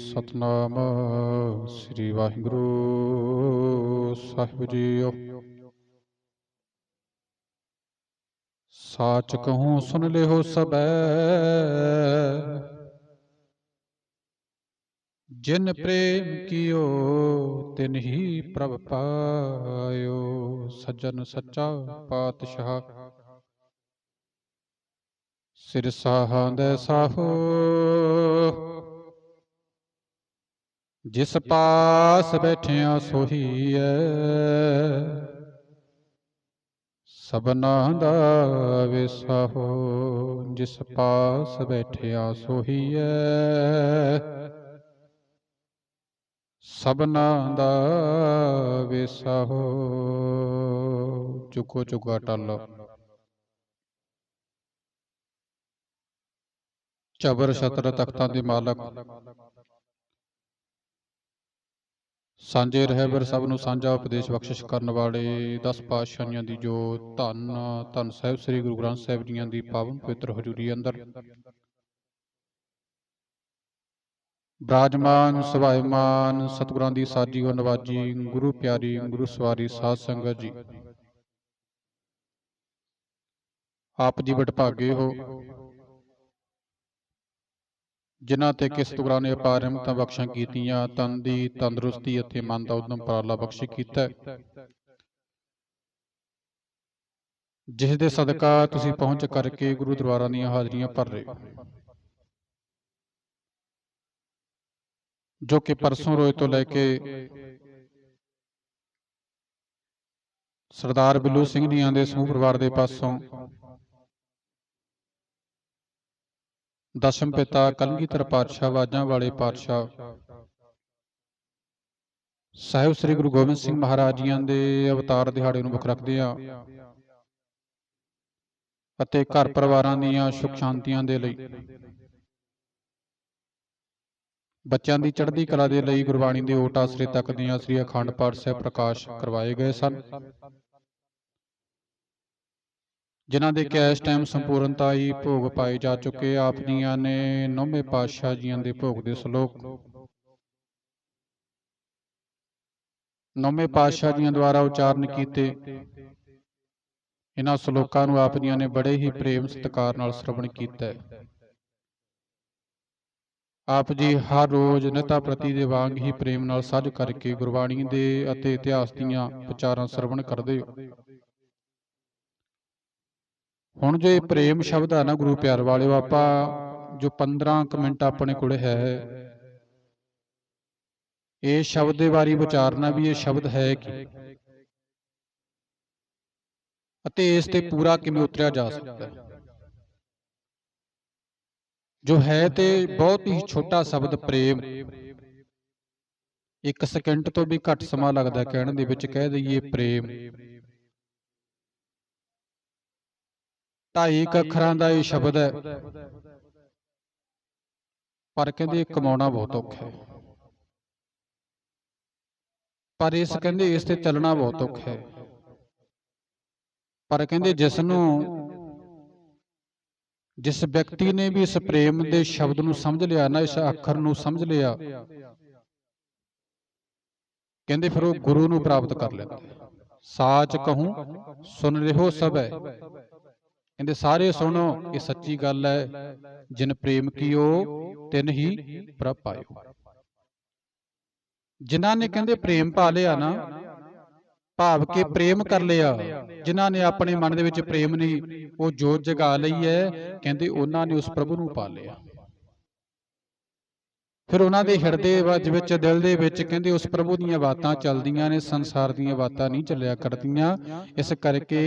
ਸਤਨਾਮ, ਸ੍ਰੀ ਵਾਹਿਗੁਰੂ ਸਾਹਿਬ ਜੀਓ। ਸਾਚ ਕਹੂੰ ਸੁਨ ਲਿਓ ਸਬੈ ਜਿਨ ਪ੍ਰੇਮ ਕੀਓ, ਤਿਨ ਹੀ ਪ੍ਰਭ ਪਾਇਓ, ਸੱਜਣ ਸੱਚਾ ਪਾਤਸ਼ਾਹ। ਸਿਰ ਸਾਹਾਂ ਦੇ ਸਾਹੋ। ਜਿਸ ਪਾਸ ਬੈਠਿਆ ਸੋਹੀਐ। ਸਬਨਾ ਦਾ ਵਿਸਾਹੋ ਜਿਸ ਪਾਸ ਬੈਠਿਆ ਸੋਹੀਐ। ਸਬਨਾ ਦਾ ਵਿਸਾਹੋ ਚੁਕੋ ਚੁਕਾ ਟਲ। ਚਬਰ ਛਤਰ ਤਖਤਾਂ ਦੇ ਮਾਲਕ। ਸਾਂਝੇ ਰਹਿਬਰ ਸਭ ਨੂੰ ਸਾਂਝਾ ਉਪਦੇਸ਼ ਬਖਸ਼ਿਸ਼ ਕਰਨ ਵਾਲੇ 10 ਪਾਤਸ਼ਾਹੀਆਂ ਦੀ ਜੋ ਧੰਨ ਧੰਨ ਸਾਹਿਬ ਸ੍ਰੀ ਗੁਰੂ ਗ੍ਰੰਥ ਸਾਹਿਬ ਜੀਆਂ ਦੀ ਪਾਵਨ ਪਵਿੱਤਰ ਹਜ਼ੂਰੀ ਅੰਦਰ। ਬਰਾਜਮਾਨ ਸੁਭਾਇਮਾਨ ਸਤਿਗੁਰਾਂ ਦੀ ਸਾਜੀ ਉਹ ਨਵਾਜੀ ਗੁਰੂ ਪਿਆਰੀ ਗੁਰੂ ਸਵਾਰੀ ਸਾਧ ਸੰਗਤ ਜੀ। ਆਪ ਜੀ ਵਡਭਾਗੇ ਹੋ। ਜਿਨ੍ਹਾਂ ਤੇ ਕਿਸ ਸਤਿਗੁਰਾਂ ਨੇ ਅਪਾਰ ਰਹਿਮਤਾਂ ਬਖਸ਼ਾਂ ਕੀਤੀਆਂ ਤਨ ਦੀ ਤੰਦਰੁਸਤੀ ਅਤੇ ਮਨ ਦਾ ਉਦਮ ਪਰਾਲਾ ਬਖਸ਼ ਕੀਤਾ। ਜਿਸ ਦੇ ਸਦਕਾ ਤੁਸੀਂ ਪਹੁੰਚ ਕਰਕੇ ਗੁਰੂ ਦਰਬਾਰਾਂ ਦੀਆਂ ਹਾਜ਼ਰੀਆਂ ਭਰ ਰਹੇ ਜੋ ਕਿ ਪਰਸੋਂ ਰੋਜ਼ ਤੋਂ ਲੈ ਕੇ ਸਰਦਾਰ ਬਿੱਲੂ ਸਿੰਘ ਜੀਆਂ ਦੇ ਸਮੂਹ ਪਰਿਵਾਰ ਦੇ ਪਾਸੋਂ ਦਸ਼ਮ ਪਿਤਾ ਕਲਗੀਧਰ ਪਾਤਸ਼ਾਹ ਵਾਜਾਂ ਵਾਲੇ ਪਾਤਸ਼ਾਹ। ਸਾਹਿਬ ਸ੍ਰੀ ਗੁਰੂ ਗੋਬਿੰਦ ਸਿੰਘ ਮਹਾਰਾਜ ਜੀਆਂ ਦੇ ਅਵਤਾਰ ਦਿਹਾੜੇ ਨੂੰ ਮੁੱਖ ਰੱਖਦੇ ਆ। ਅਤੇ ਘਰ ਪਰਿਵਾਰਾਂ ਦੀਆਂ ਸੁਖ ਸ਼ਾਂਤੀਆਂ ਦੇ ਲਈ। ਬੱਚਿਆਂ ਦੀ ਚੜ੍ਹਦੀ ਕਲਾ ਦੇ ਲਈ ਗੁਰਬਾਣੀ ਦੇ ਓਟ ਆਸਰੇ ਤੱਕ ਦੀਆਂ ਸ੍ਰੀ ਅਖੰਡ ਪਾਠ ਸਾਹਿਬ ਪ੍ਰਕਾਸ਼ ਕਰਵਾਏ ਗਏ ਸਨ। ਜਿਨ੍ਹਾਂ ਦੇ ਕਿ ਇਸ ਟਾਈਮ ਸੰਪੂਰਨਤਾ ਹੀ ਭੋਗ ਪਾਏ ਜਾ ਚੁੱਕੇ ਆਪ ਜੀਆਂ ਨੇ ਨੌਵੇਂ ਪਾਤਸ਼ਾਹ ਜੀਆਂ ਦੇ ਭੋਗ ਦੇ ਸ਼ਲੋਕ। ਨੌਵੇਂ ਪਾਤਸ਼ਾਹ ਜੀਆਂ ਦੁਆਰਾ ਉਚਾਰਨ ਕੀਤੇ। ਇਹਨਾਂ ਸ਼ਲੋਕਾਂ ਨੂੰ ਆਪ ਜੀਆਂ ਨੇ ਬੜੇ ਹੀ ਪ੍ਰੇਮ ਸਤਿਕਾਰ ਨਾਲ ਸ਼ਰਵਣ ਕੀਤਾ। ਹੈ ਆਪ ਜੀ ਹਰ ਰੋਜ਼ ਨਿਤਾ ਪ੍ਰਤੀ ਦੇ ਵਾਂਗ ਹੀ ਪ੍ਰੇਮ ਨਾਲ ਸਾਝ ਕਰਕੇ ਗੁਰਬਾਣੀ ਦੇ ਅਤੇ ਇਤਿਹਾਸ ਦੀਆਂ ਵਿਚਾਰਾਂ ਸ਼ਰਵਣ ਕਰਦੇ ਹੋ। ਹੁਣ ਜੋ ਇਹ ਪ੍ਰੇਮ ਸ਼ਬਦ ਆ ਨਾ ਗੁਰੂ ਪਿਆਰ ਵਾਲਿਓ ਆਪਾਂ ਜੋ 15 ਕੁ ਮਿੰਟ ਆਪਣੇ ਕੋਲ ਹੈ। ਇਹ ਸ਼ਬਦ ਦੇ ਬਾਰੇ ਵਿਚਾਰਨਾ ਵੀ ਇਹ ਸ਼ਬਦ ਹੈ ਕੀ? ਅਤੇ ਇਸ ਤੇ ਪੂਰਾ ਕਿਵੇਂ ਉਤਰਿਆ ਜਾ ਸਕਦਾ? ਹੈ ਜੋ ਹੈ ਤੇ ਬਹੁਤ ਹੀ ਛੋਟਾ ਸ਼ਬਦ ਪ੍ਰੇਮ। ਇੱਕ ਸਕਿੰਟ ਤੋਂ ਵੀ ਘੱਟ ਸਮਾਂ ਲੱਗਦਾ ਕਹਿਣ ਦੇ ਵਿੱਚ ਕਹਿ ਦਈਏ ਪ੍ਰੇਮ। ਢਾਈ ਅੱਖਰਾਂ ਦਾ ਇਹ ਸ਼ਬਦ ਹੈ। ਪਰ ਕਹਿੰਦੇ ਕਮਾਉਣਾ ਬਹੁਤ ਔਖਾ ਹੈ। ਪਰ ਇਸ ਕਹਿੰਦੇ ਇਸ ਤੇ ਚੱਲਣਾ ਬਹੁਤ ਔਖਾ ਹੈ। ਪਰ ਕਹਿੰਦੇ ਜਿਸ ਨੂੰ ਜਿਸ ਵਿਅਕਤੀ ਨੇ ਵੀ ਇਸ ਪ੍ਰੇਮ ਦੇ ਸ਼ਬਦ ਨੂੰ ਸਮਝ ਲਿਆ ਨਾ ਇਸ ਅੱਖਰ ਨੂੰ ਸਮਝ ਲਿਆ ਕਹਿੰਦੇ ਫਿਰ ਉਹ ਗੁਰੂ ਨੂੰ ਪ੍ਰਾਪਤ ਕਰ ਲੈਂਦਾ। ਸਾਚ ਕਹੂੰ ਸੁਨ ਲਿਓ ਸਭ। ਹੈ ਕਹਿੰਦੇ, ਸਾਰੇ ਸੁਣੋ, ਇਹ ਸੱਚੀ ਗੱਲ ਹੈ, ਜਿਨ ਪ੍ਰੇਮ ਕੀਓ, ਤਿਨ ਹੀ ਪ੍ਰਭ ਪਾਇਓ। ਜਿਨ੍ਹਾਂ ਨੇ ਕਹਿੰਦੇ, ਪ੍ਰੇਮ ਪਾ ਲਿਆ ਨਾ, ਭਾਵ ਕੇ ਪ੍ਰੇਮ ਕਰ ਲਿਆ, ਜਿਨ੍ਹਾਂ ਨੇ ਆਪਣੇ ਮਨ ਦੇ ਵਿੱਚ ਪ੍ਰੇਮ ਨਹੀਂ, ਉਹ ਜੋਤ ਜਗਾ ਲਈ ਹੈ, ਕਹਿੰਦੇ ਉਹਨਾਂ ਨੇ ਉਸ ਪ੍ਰਭੂ ਨੂੰ ਪਾ ਲਿਆ। ਫਿਰ ਉਹਨਾਂ ਦੇ ਹਿਰਦੇ ਵਜ ਵਿੱਚ ਦਿਲ ਦੇ ਵਿੱਚ ਕਹਿੰਦੇ ਉਸ ਪ੍ਰਭੂ ਦੀਆਂ ਬਾਤਾਂ ਚੱਲਦੀਆਂ ਨੇ ਸੰਸਾਰ ਦੀਆਂ ਬਾਤਾਂ ਨਹੀਂ ਚੱਲਿਆ ਕਰਦੀਆਂ। ਇਸ ਕਰਕੇ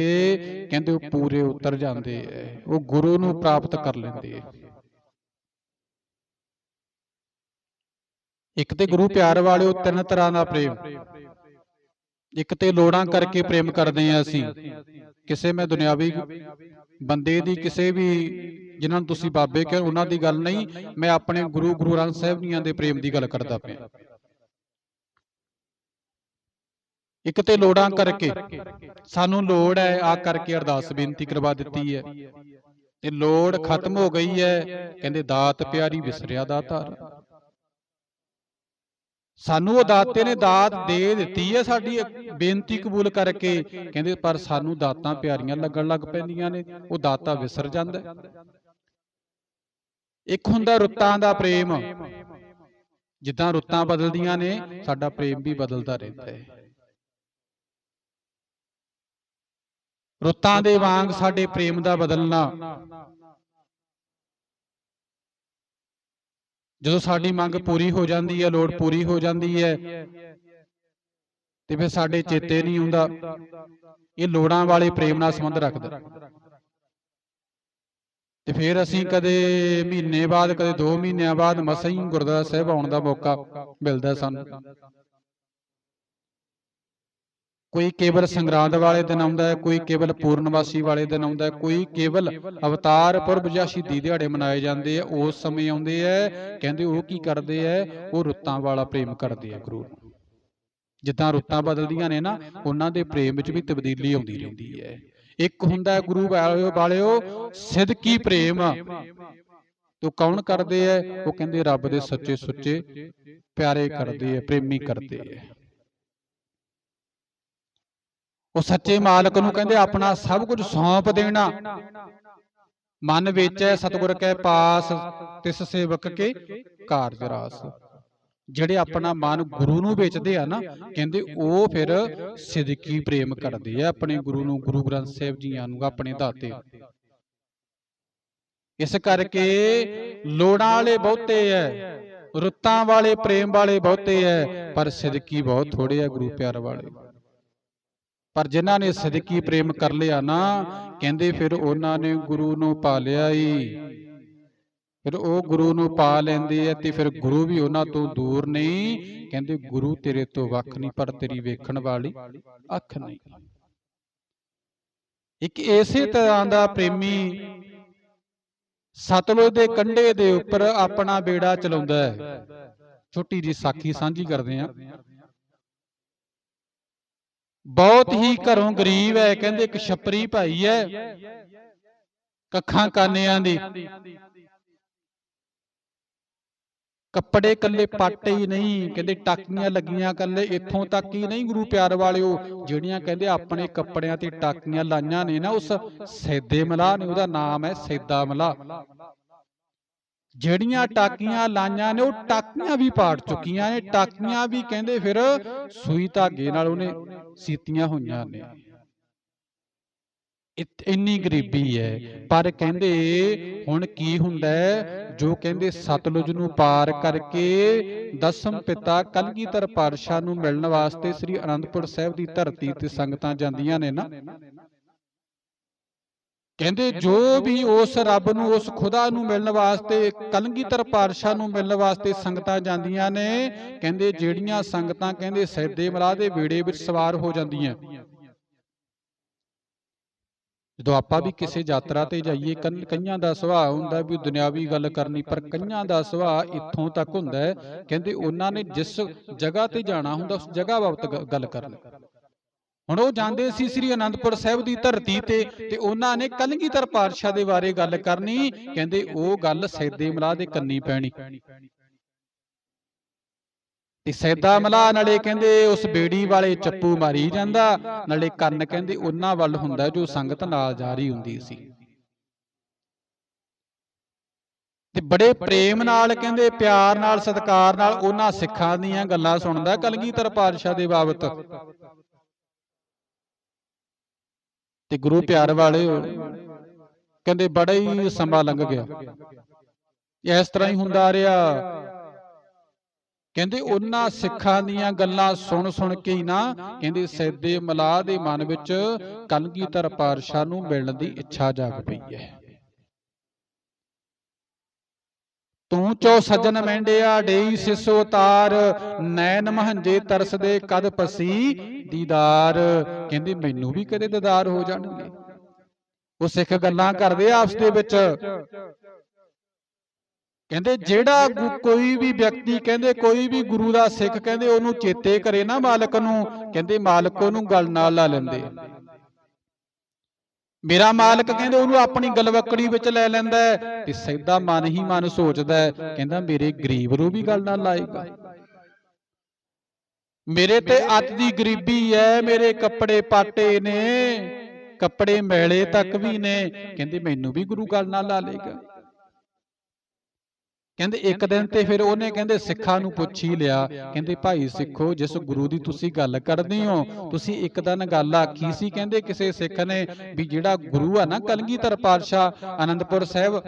ਕਹਿੰਦੇ ਉਹ ਪੂਰੇ ਉਤਰ ਜਾਂਦੇ ਐ। ਉਹ ਗੁਰੂ ਨੂੰ ਪ੍ਰਾਪਤ ਕਰ ਲੈਂਦੇ ਐ। ਇੱਕ ਤੇ ਗੁਰੂ ਪਿਆਰ ਵਾਲਿਓ ਤਿੰਨ ਤਰ੍ਹਾਂ ਦਾ ਪ੍ਰੇਮ। ਇੱਕ ਤੇ ਲੋੜਾਂ ਕਰਕੇ ਪ੍ਰੇਮ ਕਰਦੇ ਆ ਅਸੀਂ। ਕਿਸੇ ਮੈਂ ਦੁਨਿਆਵੀ ਬੰਦੇ ਦੀ ਕਿਸੇ ਵੀ ਜਿਨ੍ਹਾਂ ਨੂੰ ਤੁਸੀਂ ਬਾਬੇ ਕਹਿੰਦੇ ਉਹਨਾਂ ਦੀ ਗੱਲ ਨਹੀਂ ਮੈਂ ਆਪਣੇ ਗੁਰੂ ਗੁਰੂ ਗ੍ਰੰਥ ਸਾਹਿਬ ਜੀਆਂ ਦੇ ਪ੍ਰੇਮ ਦੀ ਗੱਲ ਕਰਦਾ ਪਿਆ। ਇੱਕ ਤੇ ਲੋੜਾਂ ਕਰਕੇ ਸਾਨੂੰ ਲੋੜ ਹੈ ਆ ਕਰਕੇ ਅਰਦਾਸ ਬੇਨਤੀ ਕਰਵਾ ਦਿੱਤੀ ਹੈ। ਤੇ ਲੋੜ ਖਤਮ ਹੋ ਗਈ ਹੈ ਕਹਿੰਦੇ ਦਾਤ ਪਿਆਰੀ ਵਿਸਰਿਆ ਦਾਤਾਰ। ਸਾਨੂੰ ਉਹ ਦਾਤੇ ਨੇ ਦਾਤ ਦੇ ਦਿੱਤੀ ਹੈ ਸਾਡੀ ਬੇਨਤੀ ਕਬੂਲ ਕਰਕੇ। ਕਹਿੰਦੇ ਪਰ ਸਾਨੂੰ ਦਾਤਾਂ ਪਿਆਰੀਆਂ ਲੱਗਣ ਲੱਗ ਪੈਂਦੀਆਂ ਨੇ ਉਹ ਦਾਤਾ ਵਿਸਰ ਜਾਂਦਾ। ਇੱਕ ਹੁੰਦਾ ਰੁੱਤਾਂ ਦਾ ਪ੍ਰੇਮ। ਜਿੱਦਾਂ ਰੁੱਤਾਂ ਬਦਲਦੀਆਂ ਨੇ ਸਾਡਾ ਪ੍ਰੇਮ ਵੀ ਬਦਲਦਾ ਰਹਿੰਦਾ ਹੈ। ਰੁੱਤਾਂ ਦੇ ਵਾਂਗ ਸਾਡੇ ਪ੍ਰੇਮ ਦਾ ਬਦਲਣਾ। ਜਦੋਂ ਸਾਡੀ ਮੰਗ ਪੂਰੀ ਹੋ ਜਾਂਦੀ ਹੈ, ਲੋੜ ਪੂਰੀ ਹੋ ਜਾਂਦੀ ਹੈ, ਤੇ ਫਿਰ ਸਾਡੇ ਚੇਤੇ ਨਹੀਂ ਆਉਂਦਾ ਇਹ ਲੋੜਾਂ ਵਾਲੇ ਪ੍ਰੇਮ ਨਾਲ ਸੰਬੰਧ ਰੱਖਦਾ। ਤੇ ਫਿਰ ਅਸੀਂ ਕਦੇ ਮਹੀਨੇ ਬਾਅਦ, ਕਦੇ 2 ਮਹੀਨਿਆਂ ਬਾਅਦ ਮਸਾਂ ਹੀ ਗੁਰਦੁਆਰਾ ਸਾਹਿਬ ਆਉਣ ਦਾ ਮੌਕਾ ਮਿਲਦਾ ਸਾਨੂੰ। ਕੋਈ ਕੇਵਲ ਸੰਗਰਾਂਦ ਵਾਲੇ ਦਿਨ ਆਉਂਦਾ ਹੈ ਕੋਈ ਕੇਵਲ ਪੂਰਨਵਾਸੀ ਵਾਲੇ ਦਿਨ ਆਉਂਦਾ ਹੈ ਕੋਈ ਕੇਵਲ ਅਵਤਾਰ ਪੁਰਬ ਜਾਂ ਸ਼ਹੀਦੀ ਦਿਹਾੜੇ ਮਨਾਏ ਜਾਂਦੇ ਆ ਉਸ ਸਮੇਂ ਆਉਂਦੇ ਆ। ਕਹਿੰਦੇ ਉਹ ਕੀ ਕਰਦੇ ਆ ਉਹ ਰੁੱਤਾਂ ਵਾਲਾ ਪ੍ਰੇਮ ਕਰਦੇ ਆ ਗੁਰੂ ਨੂੰ ਜਿੱਦਾਂ ਰੁੱਤਾਂ ਬਦਲਦੀਆਂ ਨੇ ਨਾ ਉਹਨਾਂ ਦੇ ਪ੍ਰੇਮ ਵਿੱਚ ਵੀ ਤਬਦੀਲੀ ਆਉਂਦੀ ਰਹਿੰਦੀ ਹੈ। ਇੱਕ ਹੁੰਦਾ ਹੈ ਗੁਰੂ ਵਾਲਿਓ ਵਾਲਿਓ ਸਿੱਧਕੀ ਪ੍ਰੇਮ? ਤੋ ਕੌਣ ਕਰਦੇ ਐ ਉਹ ਕਹਿੰਦੇ ਰੱਬ ਦੇ ਸੱਚੇ ਸੁੱਚੇ ਪਿਆਰੇ ਕਰਦੇ ਐ ਪ੍ਰੇਮੀ ਕਰਦੇ ਐ ਉਹ ਸੱਚੇ ਮਾਲਕ ਨੂੰ ਕਹਿੰਦੇ ਆਪਣਾ ਸਭ ਕੁਝ ਸੌਂਪ ਦੇਣਾ। ਮਨ ਵਿੱਚ ਸਤਿਗੁਰ ਕੈ ਪਾਸ ਤਿਸ ਸੇਵਕ ਕੇ ਕਾਰਜ ਰਾਸ। ਜਿਹੜੇ ਆਪਣਾ ਮਨ ਗੁਰੂ ਨੂੰ ਵੇਚਦੇ ਆ ਨਾ ਕਹਿੰਦੇ ਉਹ ਫਿਰ ਸਿਦਕੀ ਪ੍ਰੇਮ ਕਰਦੇ ਆ ਆਪਣੇ ਗੁਰੂ ਨੂੰ ਗੁਰੂ ਗ੍ਰੰਥ ਸਾਹਿਬ ਜੀਆਂ ਨੂੰ ਆਪਣੇ ਦਾਤੇ। ਇਸ ਕਰਕੇ ਲੋੜਾਂ ਵਾਲੇ ਬਹੁਤੇ ਐ ਰੁੱਤਾਂ ਵਾਲੇ ਪ੍ਰੇਮ ਵਾਲੇ ਬਹੁਤੇ ਐ ਪਰ ਸਿਦਕੀ ਬਹੁਤ ਥੋੜੇ ਆ ਗੁਰੂ ਪਿਆਰ ਵਾਲੇ। ਪਰ ਜਿਨ੍ਹਾਂ ਨੇ ਸਦਕੀ ਪ੍ਰੇਮ ਕਰ ਲਿਆ ਨਾ, ਕਹਿੰਦੇ ਫਿਰ ਉਹਨਾਂ ਨੇ ਗੁਰੂ ਨੂੰ ਪਾ ਲਿਆ ਹੀ ਫਿਰ ਉਹ ਗੁਰੂ ਨੂੰ ਪਾ ਲੈਂਦੇ ਆ ਤੇ ਫਿਰ ਗੁਰੂ ਵੀ ਉਹਨਾਂ ਤੋਂ ਦੂਰ ਨਹੀਂ ਕਹਿੰਦੇ, ਗੁਰੂ ਤੇਰੇ ਤੋਂ ਵੱਖ ਨਹੀਂ, ਪਰ ਤੇਰੀ ਵੇਖਣ ਵਾਲੀ ਅੱਖ ਨਹੀਂ। ਇੱਕ ਇਸੇ ਤਰ੍ਹਾਂ ਦਾ ਪ੍ਰੇਮੀ ਸਤਲੁਜ ਦੇ ਕੰਢੇ ਦੇ ਉੱਪਰ ਆਪਣਾ ਬੇੜਾ ਚਲਾਉਂਦਾ ਹੈ। ਛੋਟੀ ਜੀ ਸਾਖੀ ਸਾਂਝੀ ਕਰਦੇ ਆ ਬਹੁਤ ਹੀ ਘਰੋਂ ਗਰੀਬ ਹੈ ਕਹਿੰਦੇ ਇੱਕ ਛਪਰੀ ਭਾਈ ਹੈ। ਕੱਖਾਂ ਕਾਨਿਆਂ ਦੀ। ਕੱਪੜੇ ਕੱਲੇ ਪਾਟੇ ਹੀ ਨਹੀਂ ਕਹਿੰਦੇ ਟਾਕੀਆਂ ਲੱਗੀਆਂ ਕੱਲੇ ਇੱਥੋਂ ਤੱਕ ਹੀ ਨਹੀਂ ਗੁਰੂ ਪਿਆਰ ਵਾਲਿਓ ਜਿਹੜੀਆਂ ਕਹਿੰਦੇ ਆਪਣੇ ਕੱਪੜਿਆਂ ਤੇ ਟਾਕੀਆਂ ਲਾਈਆਂ ਨੇ ਨਾ ਉਸ ਸੈਦੇ ਮਲਾ ਨੇ ਉਹਦਾ ਨਾਮ ਹੈ ਸੈਦਾ ਮਲਾ ਜਿਹੜੀਆਂ ਟਾਕੀਆਂ ਲਾਈਆਂ ਨੇ ਉਹ ਟਾਕੀਆਂ ਵੀ ਪਾੜ ਚੁੱਕੀਆਂ ਨੇ। ਟਾਕੀਆਂ ਵੀ ਕਹਿੰਦੇ ਫਿਰ ਸੂਈ ਧਾਗੇ ਨਾਲ ਉਹਨੇ ਸੀਤੀਆਂ ਹੋਈਆਂ ਨੇ। ਇੰਨੀ ਗਰੀਬੀ ਹੈ। ਪਰ ਕਹਿੰਦੇ ਹੁਣ ਕੀ ਹੁੰਦਾ ਜੋ ਕਹਿੰਦੇ ਸਤਲੁਜ ਨੂੰ ਪਾਰ ਕਰਕੇ ਦਸਮ ਪਿਤਾ ਕਲਗੀਧਰ ਪਾਤਸ਼ਾਹ ਨੂੰ ਮਿਲਣ ਵਾਸਤੇ ਸ੍ਰੀ ਅਨੰਦਪੁਰ ਸਾਹਿਬ ਦੀ ਧਰਤੀ ਤੇ ਸੰਗਤਾਂ ਜਾਂਦੀਆਂ ਨੇ ਨਾ। ਕਹਿੰਦੇ ਜੋ ਵੀ ਉਸ ਰੱਬ ਨੂੰ ਉਸ ਖੁਦਾ ਨੂੰ ਮਿਲਣ ਵਾਸਤੇ ਕਲਗੀਧਰ ਪਾਤਸ਼ਾਹ ਨੂੰ ਮਿਲਣ ਵਾਸਤੇ ਸੰਗਤਾਂ ਜਾਂਦੀਆਂ ਨੇ। ਕਹਿੰਦੇ ਜਿਹੜੀਆਂ ਸੰਗਤਾਂ ਕਹਿੰਦੇ ਸੈਦੇ ਮਲਾਹ ਦੇ ਵੇੜੇ ਵਿੱਚ ਸਵਾਰ ਹੋ ਜਾਂਦੀਆਂ। ਜਦੋਂ ਆਪਾਂ ਵੀ ਕਿਸੇ ਯਾਤਰਾ ਤੇ ਜਾਈਏ ਕਈਆਂ ਦਾ ਸੁਭਾਅ ਹੁੰਦਾ ਵੀ ਦੁਨਿਆਵੀ ਗੱਲ ਕਰਨੀ ਪਰ ਕਈਆਂ ਦਾ ਸੁਭਾਅ ਇੱਥੋਂ ਤੱਕ ਹੁੰਦਾ ਕਹਿੰਦੇ ਉਹਨਾਂ ਨੇ ਜਿਸ ਜਗ੍ਹਾ ਤੇ ਜਾਣਾ ਹੁੰਦਾ ਉਸ ਜਗ੍ਹਾ ਬਾਬਤ ਗੱਲ ਕਰਨੀ। ਹੁਣ ਉਹ ਜਾਂਦੇ ਸੀ ਸ੍ਰੀ ਅਨੰਦਪੁਰ ਸਾਹਿਬ ਦੀ ਧਰਤੀ ਤੇ ਤੇ ਉਹਨਾਂ ਨੇ ਕਲਗੀਧਰ ਪਾਤਸ਼ਾਹ ਦੇ ਬਾਰੇ ਗੱਲ ਕਰਨੀ। ਕਹਿੰਦੇ, ਉਹ ਗੱਲ ਸੈਦੇ ਮਲਾਹ ਦੇ ਕੰਨੀ ਪੈਣੀ। ਤੇ ਸੈਦਾ ਮਲਾਹ ਨਾਲੇ ਕਹਿੰਦੇ, ਉਸ ਬੇੜੀ ਵਾਲੇ ਚੱਪੂ ਮਾਰੀ ਜਾਂਦਾ। ਨਾਲੇ ਕੰਨ ਕਹਿੰਦੇ, ਉਹਨਾਂ ਵੱਲ ਹੁੰਦਾ ਜੋ ਸੰਗਤ ਨਾਲ ਜਾ ਰਹੀ ਹੁੰਦੀ ਸੀ। ਤੇ ਬੜੇ ਪ੍ਰੇਮ ਨਾਲ ਕਹਿੰਦੇ, ਪਿਆਰ ਨਾਲ, ਸਤਿਕਾਰ ਨਾਲ ਉਹਨਾਂ ਸਿੱਖਾਂ ਦੀਆਂ ਗੱਲਾਂ ਸੁਣਦਾ ਕਲਗੀਧਰ ਪਾਤਸ਼ਾਹ ਦੇ ਬਾਬਤ। ਤੇ ਗੁਰੂ ਪਿਆਰ ਵਾਲੇ ਕਹਿੰਦੇ ਬੜਾ ਹੀ ਸਮਾਂ ਲੰਘ ਗਿਆ। ਇਸ ਤਰ੍ਹਾਂ ਹੀ ਹੁੰਦਾ ਰਿਹਾ। ਕਹਿੰਦੇ ਉਹਨਾਂ ਸਿੱਖਾਂ ਦੀਆਂ ਗੱਲਾਂ ਸੁਣ ਸੁਣ ਕੇ ਹੀ ਨਾ ਕਹਿੰਦੇ ਸੈਦੇ ਮਲਾਹ ਦੇ ਮਨ ਵਿੱਚ ਕਲਗੀਧਰ ਪਾਤਸ਼ਾਹ ਨੂੰ ਮਿਲਣ ਦੀ ਇੱਛਾ ਜਾਗ ਪਈ ਹੈ। ਤੂੰ ਚੋ ਸੱਜਣ ਮੈਂਡਿਆ, ਡੇਈ ਸਿਸੋ ਤਾਰ, ਨੈਣ ਮਹੰਜੇ ਤਰਸਦੇ ਕਦ ਪਸੀ ਦੀਦਾਰ। ਕਹਿੰਦੇ, ਮੈਨੂੰ ਵੀ ਕਦੇ ਦੀਦਾਰ ਹੋ ਜਾਣਗੇ। ਉਹ ਸਿੱਖ ਗੱਲਾਂ ਕਰਦੇ ਆਪਸ ਦੇ ਵਿੱਚ। ਕਹਿੰਦੇ, ਜਿਹੜਾ ਕੋਈ ਵੀ ਵਿਅਕਤੀ ਕਹਿੰਦੇ, ਕੋਈ ਵੀ ਗੁਰੂ ਦਾ ਸਿੱਖ ਕਹਿੰਦੇ, ਉਹਨੂੰ ਚੇਤੇ ਕਰੇ ਨਾ ਮਾਲਕ ਨੂੰ। ਕਹਿੰਦੇ, ਮਾਲਕ ਉਹਨੂੰ ਗੱਲ ਨਾਲ ਲਾ ਲੈਂਦੇ। ਮੇਰਾ ਮਾਲਕ ਕਹਿੰਦੇ ਉਹਨੂੰ ਆਪਣੀ ਗਲਵੱਕੜੀ ਵਿੱਚ ਲੈ ਲੈਂਦਾ ਹੈ ਤੇ ਸੈਦਾ ਮਨ ਹੀ ਮਨ ਸੋਚਦਾ ਕਹਿੰਦਾ ਮੇਰੇ ਗਰੀਬ ਨੂੰ ਵੀ ਗੱਲ ਨਾਲ ਲਾਏਗਾ। ਮੇਰੇ ਤੇ ਅੱਤ ਦੀ ਗਰੀਬੀ ਐ ਮੇਰੇ ਕੱਪੜੇ ਪਾਟੇ ਨੇ, ਕੱਪੜੇ ਮੈਲੇ ਤੱਕ ਵੀ ਨੇ, ਕਹਿੰਦੇ ਮੈਨੂੰ ਵੀ ਗੁਰੂ ਗੱਲ ਨਾਲ ਲਾ ਲੇਗਾ ਕਹਿੰਦੇ ਇੱਕ ਦਿਨ ਤੇ ਫਿਰ ਉਹਨੇ ਕਹਿੰਦੇ ਸਿੱਖਾਂ ਨੂੰ ਪੁੱਛ ਹੀ ਲਿਆ ਕਹਿੰਦੇ ਭਾਈ ਸਿੱਖੋ ਜਿਸ ਗੁਰੂ ਦੀ ਤੁਸੀਂ ਗੱਲ ਕਰਦੇ ਹੋ। ਤੁਸੀਂ ਇੱਕ ਦਿਨ ਗੱਲ ਆਖੀ ਸੀ ਕਹਿੰਦੇ ਕਿਸੇ ਸਿੱਖ ਨੇ ਵੀ ਜਿਹੜਾ ਗੁਰੂ ਆ ਨਾ ਕਲਗੀਧਰ ਪਾਤਸ਼ਾਹ ਆਨੰਦਪੁਰ ਸਾਹਿਬ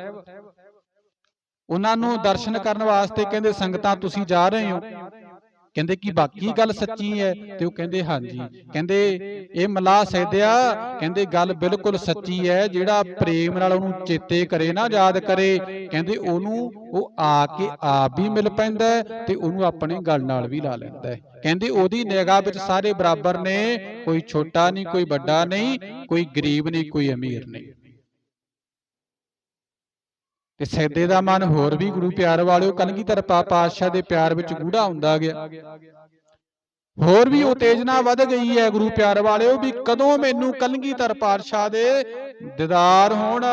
ਉਹਨਾਂ ਨੂੰ ਦਰਸ਼ਨ ਕਰਨ ਵਾਸਤੇ ਕਹਿੰਦੇ ਸੰਗਤਾਂ ਤੁਸੀਂ ਜਾ ਰਹੇ ਹੋ। ਕਹਿੰਦੇ ਕੀ ਬਾਕੀ ਗੱਲ ਸੱਚੀ ਹੈ ਤੇ ਉਹ ਕਹਿੰਦੇ ਹਾਂਜੀ। ਕਹਿੰਦੇ ਇਹ ਮਲਾ ਸੈਦਿਆ ਕਹਿੰਦੇ ਗੱਲ ਬਿਲਕੁਲ ਸੱਚੀ ਹੈ ਜਿਹੜਾ ਪ੍ਰੇਮ ਨਾਲ ਉਹਨੂੰ ਚੇਤੇ ਕਰੇ ਨਾ ਯਾਦ ਕਰੇ ਕਹਿੰਦੇ ਉਹਨੂੰ ਉਹ ਆ ਕੇ ਆਪ ਵੀ ਮਿਲ ਪੈਂਦਾ ਤੇ ਉਹਨੂੰ ਆਪਣੇ ਗੱਲ ਨਾਲ ਵੀ ਲਾ ਲੈਂਦਾ ਕਹਿੰਦੇ ਉਹਦੀ ਨਿਗਾਹ ਵਿੱਚ ਸਾਰੇ ਬਰਾਬਰ ਨੇ ਕੋਈ ਛੋਟਾ ਨਹੀਂ ਕੋਈ ਵੱਡਾ ਨਹੀਂ ਕੋਈ ਗਰੀਬ ਨਹੀਂ ਕੋਈ ਅਮੀਰ ਨਹੀਂ। ਤੇ ਸੈਦੇ ਦਾ ਮਨ ਹੋਰ ਵੀ ਗੁਰੂ ਪਿਆਰ ਵਾਲਿਓ, ਕਲਗੀਧਰ ਪਾ ਪਾਤਸ਼ਾਹ ਦੇ ਪਿਆਰ ਵਿੱਚ ਗੂੜਾ ਹੁੰਦਾ ਗਿਆ। ਹੋਰ ਵੀ ਉਤੇਜਨਾ ਵੱਧ ਗਈ ਹੈ ਗੁਰੂ ਪਿਆਰ ਵਾਲਿਓ ਵੀ ਕਦੋਂ ਮੈਨੂੰ ਕਲਗੀਧਰ ਪਾਤਸ਼ਾਹ ਦੇ ਦੀਦਾਰ ਹੋਣ।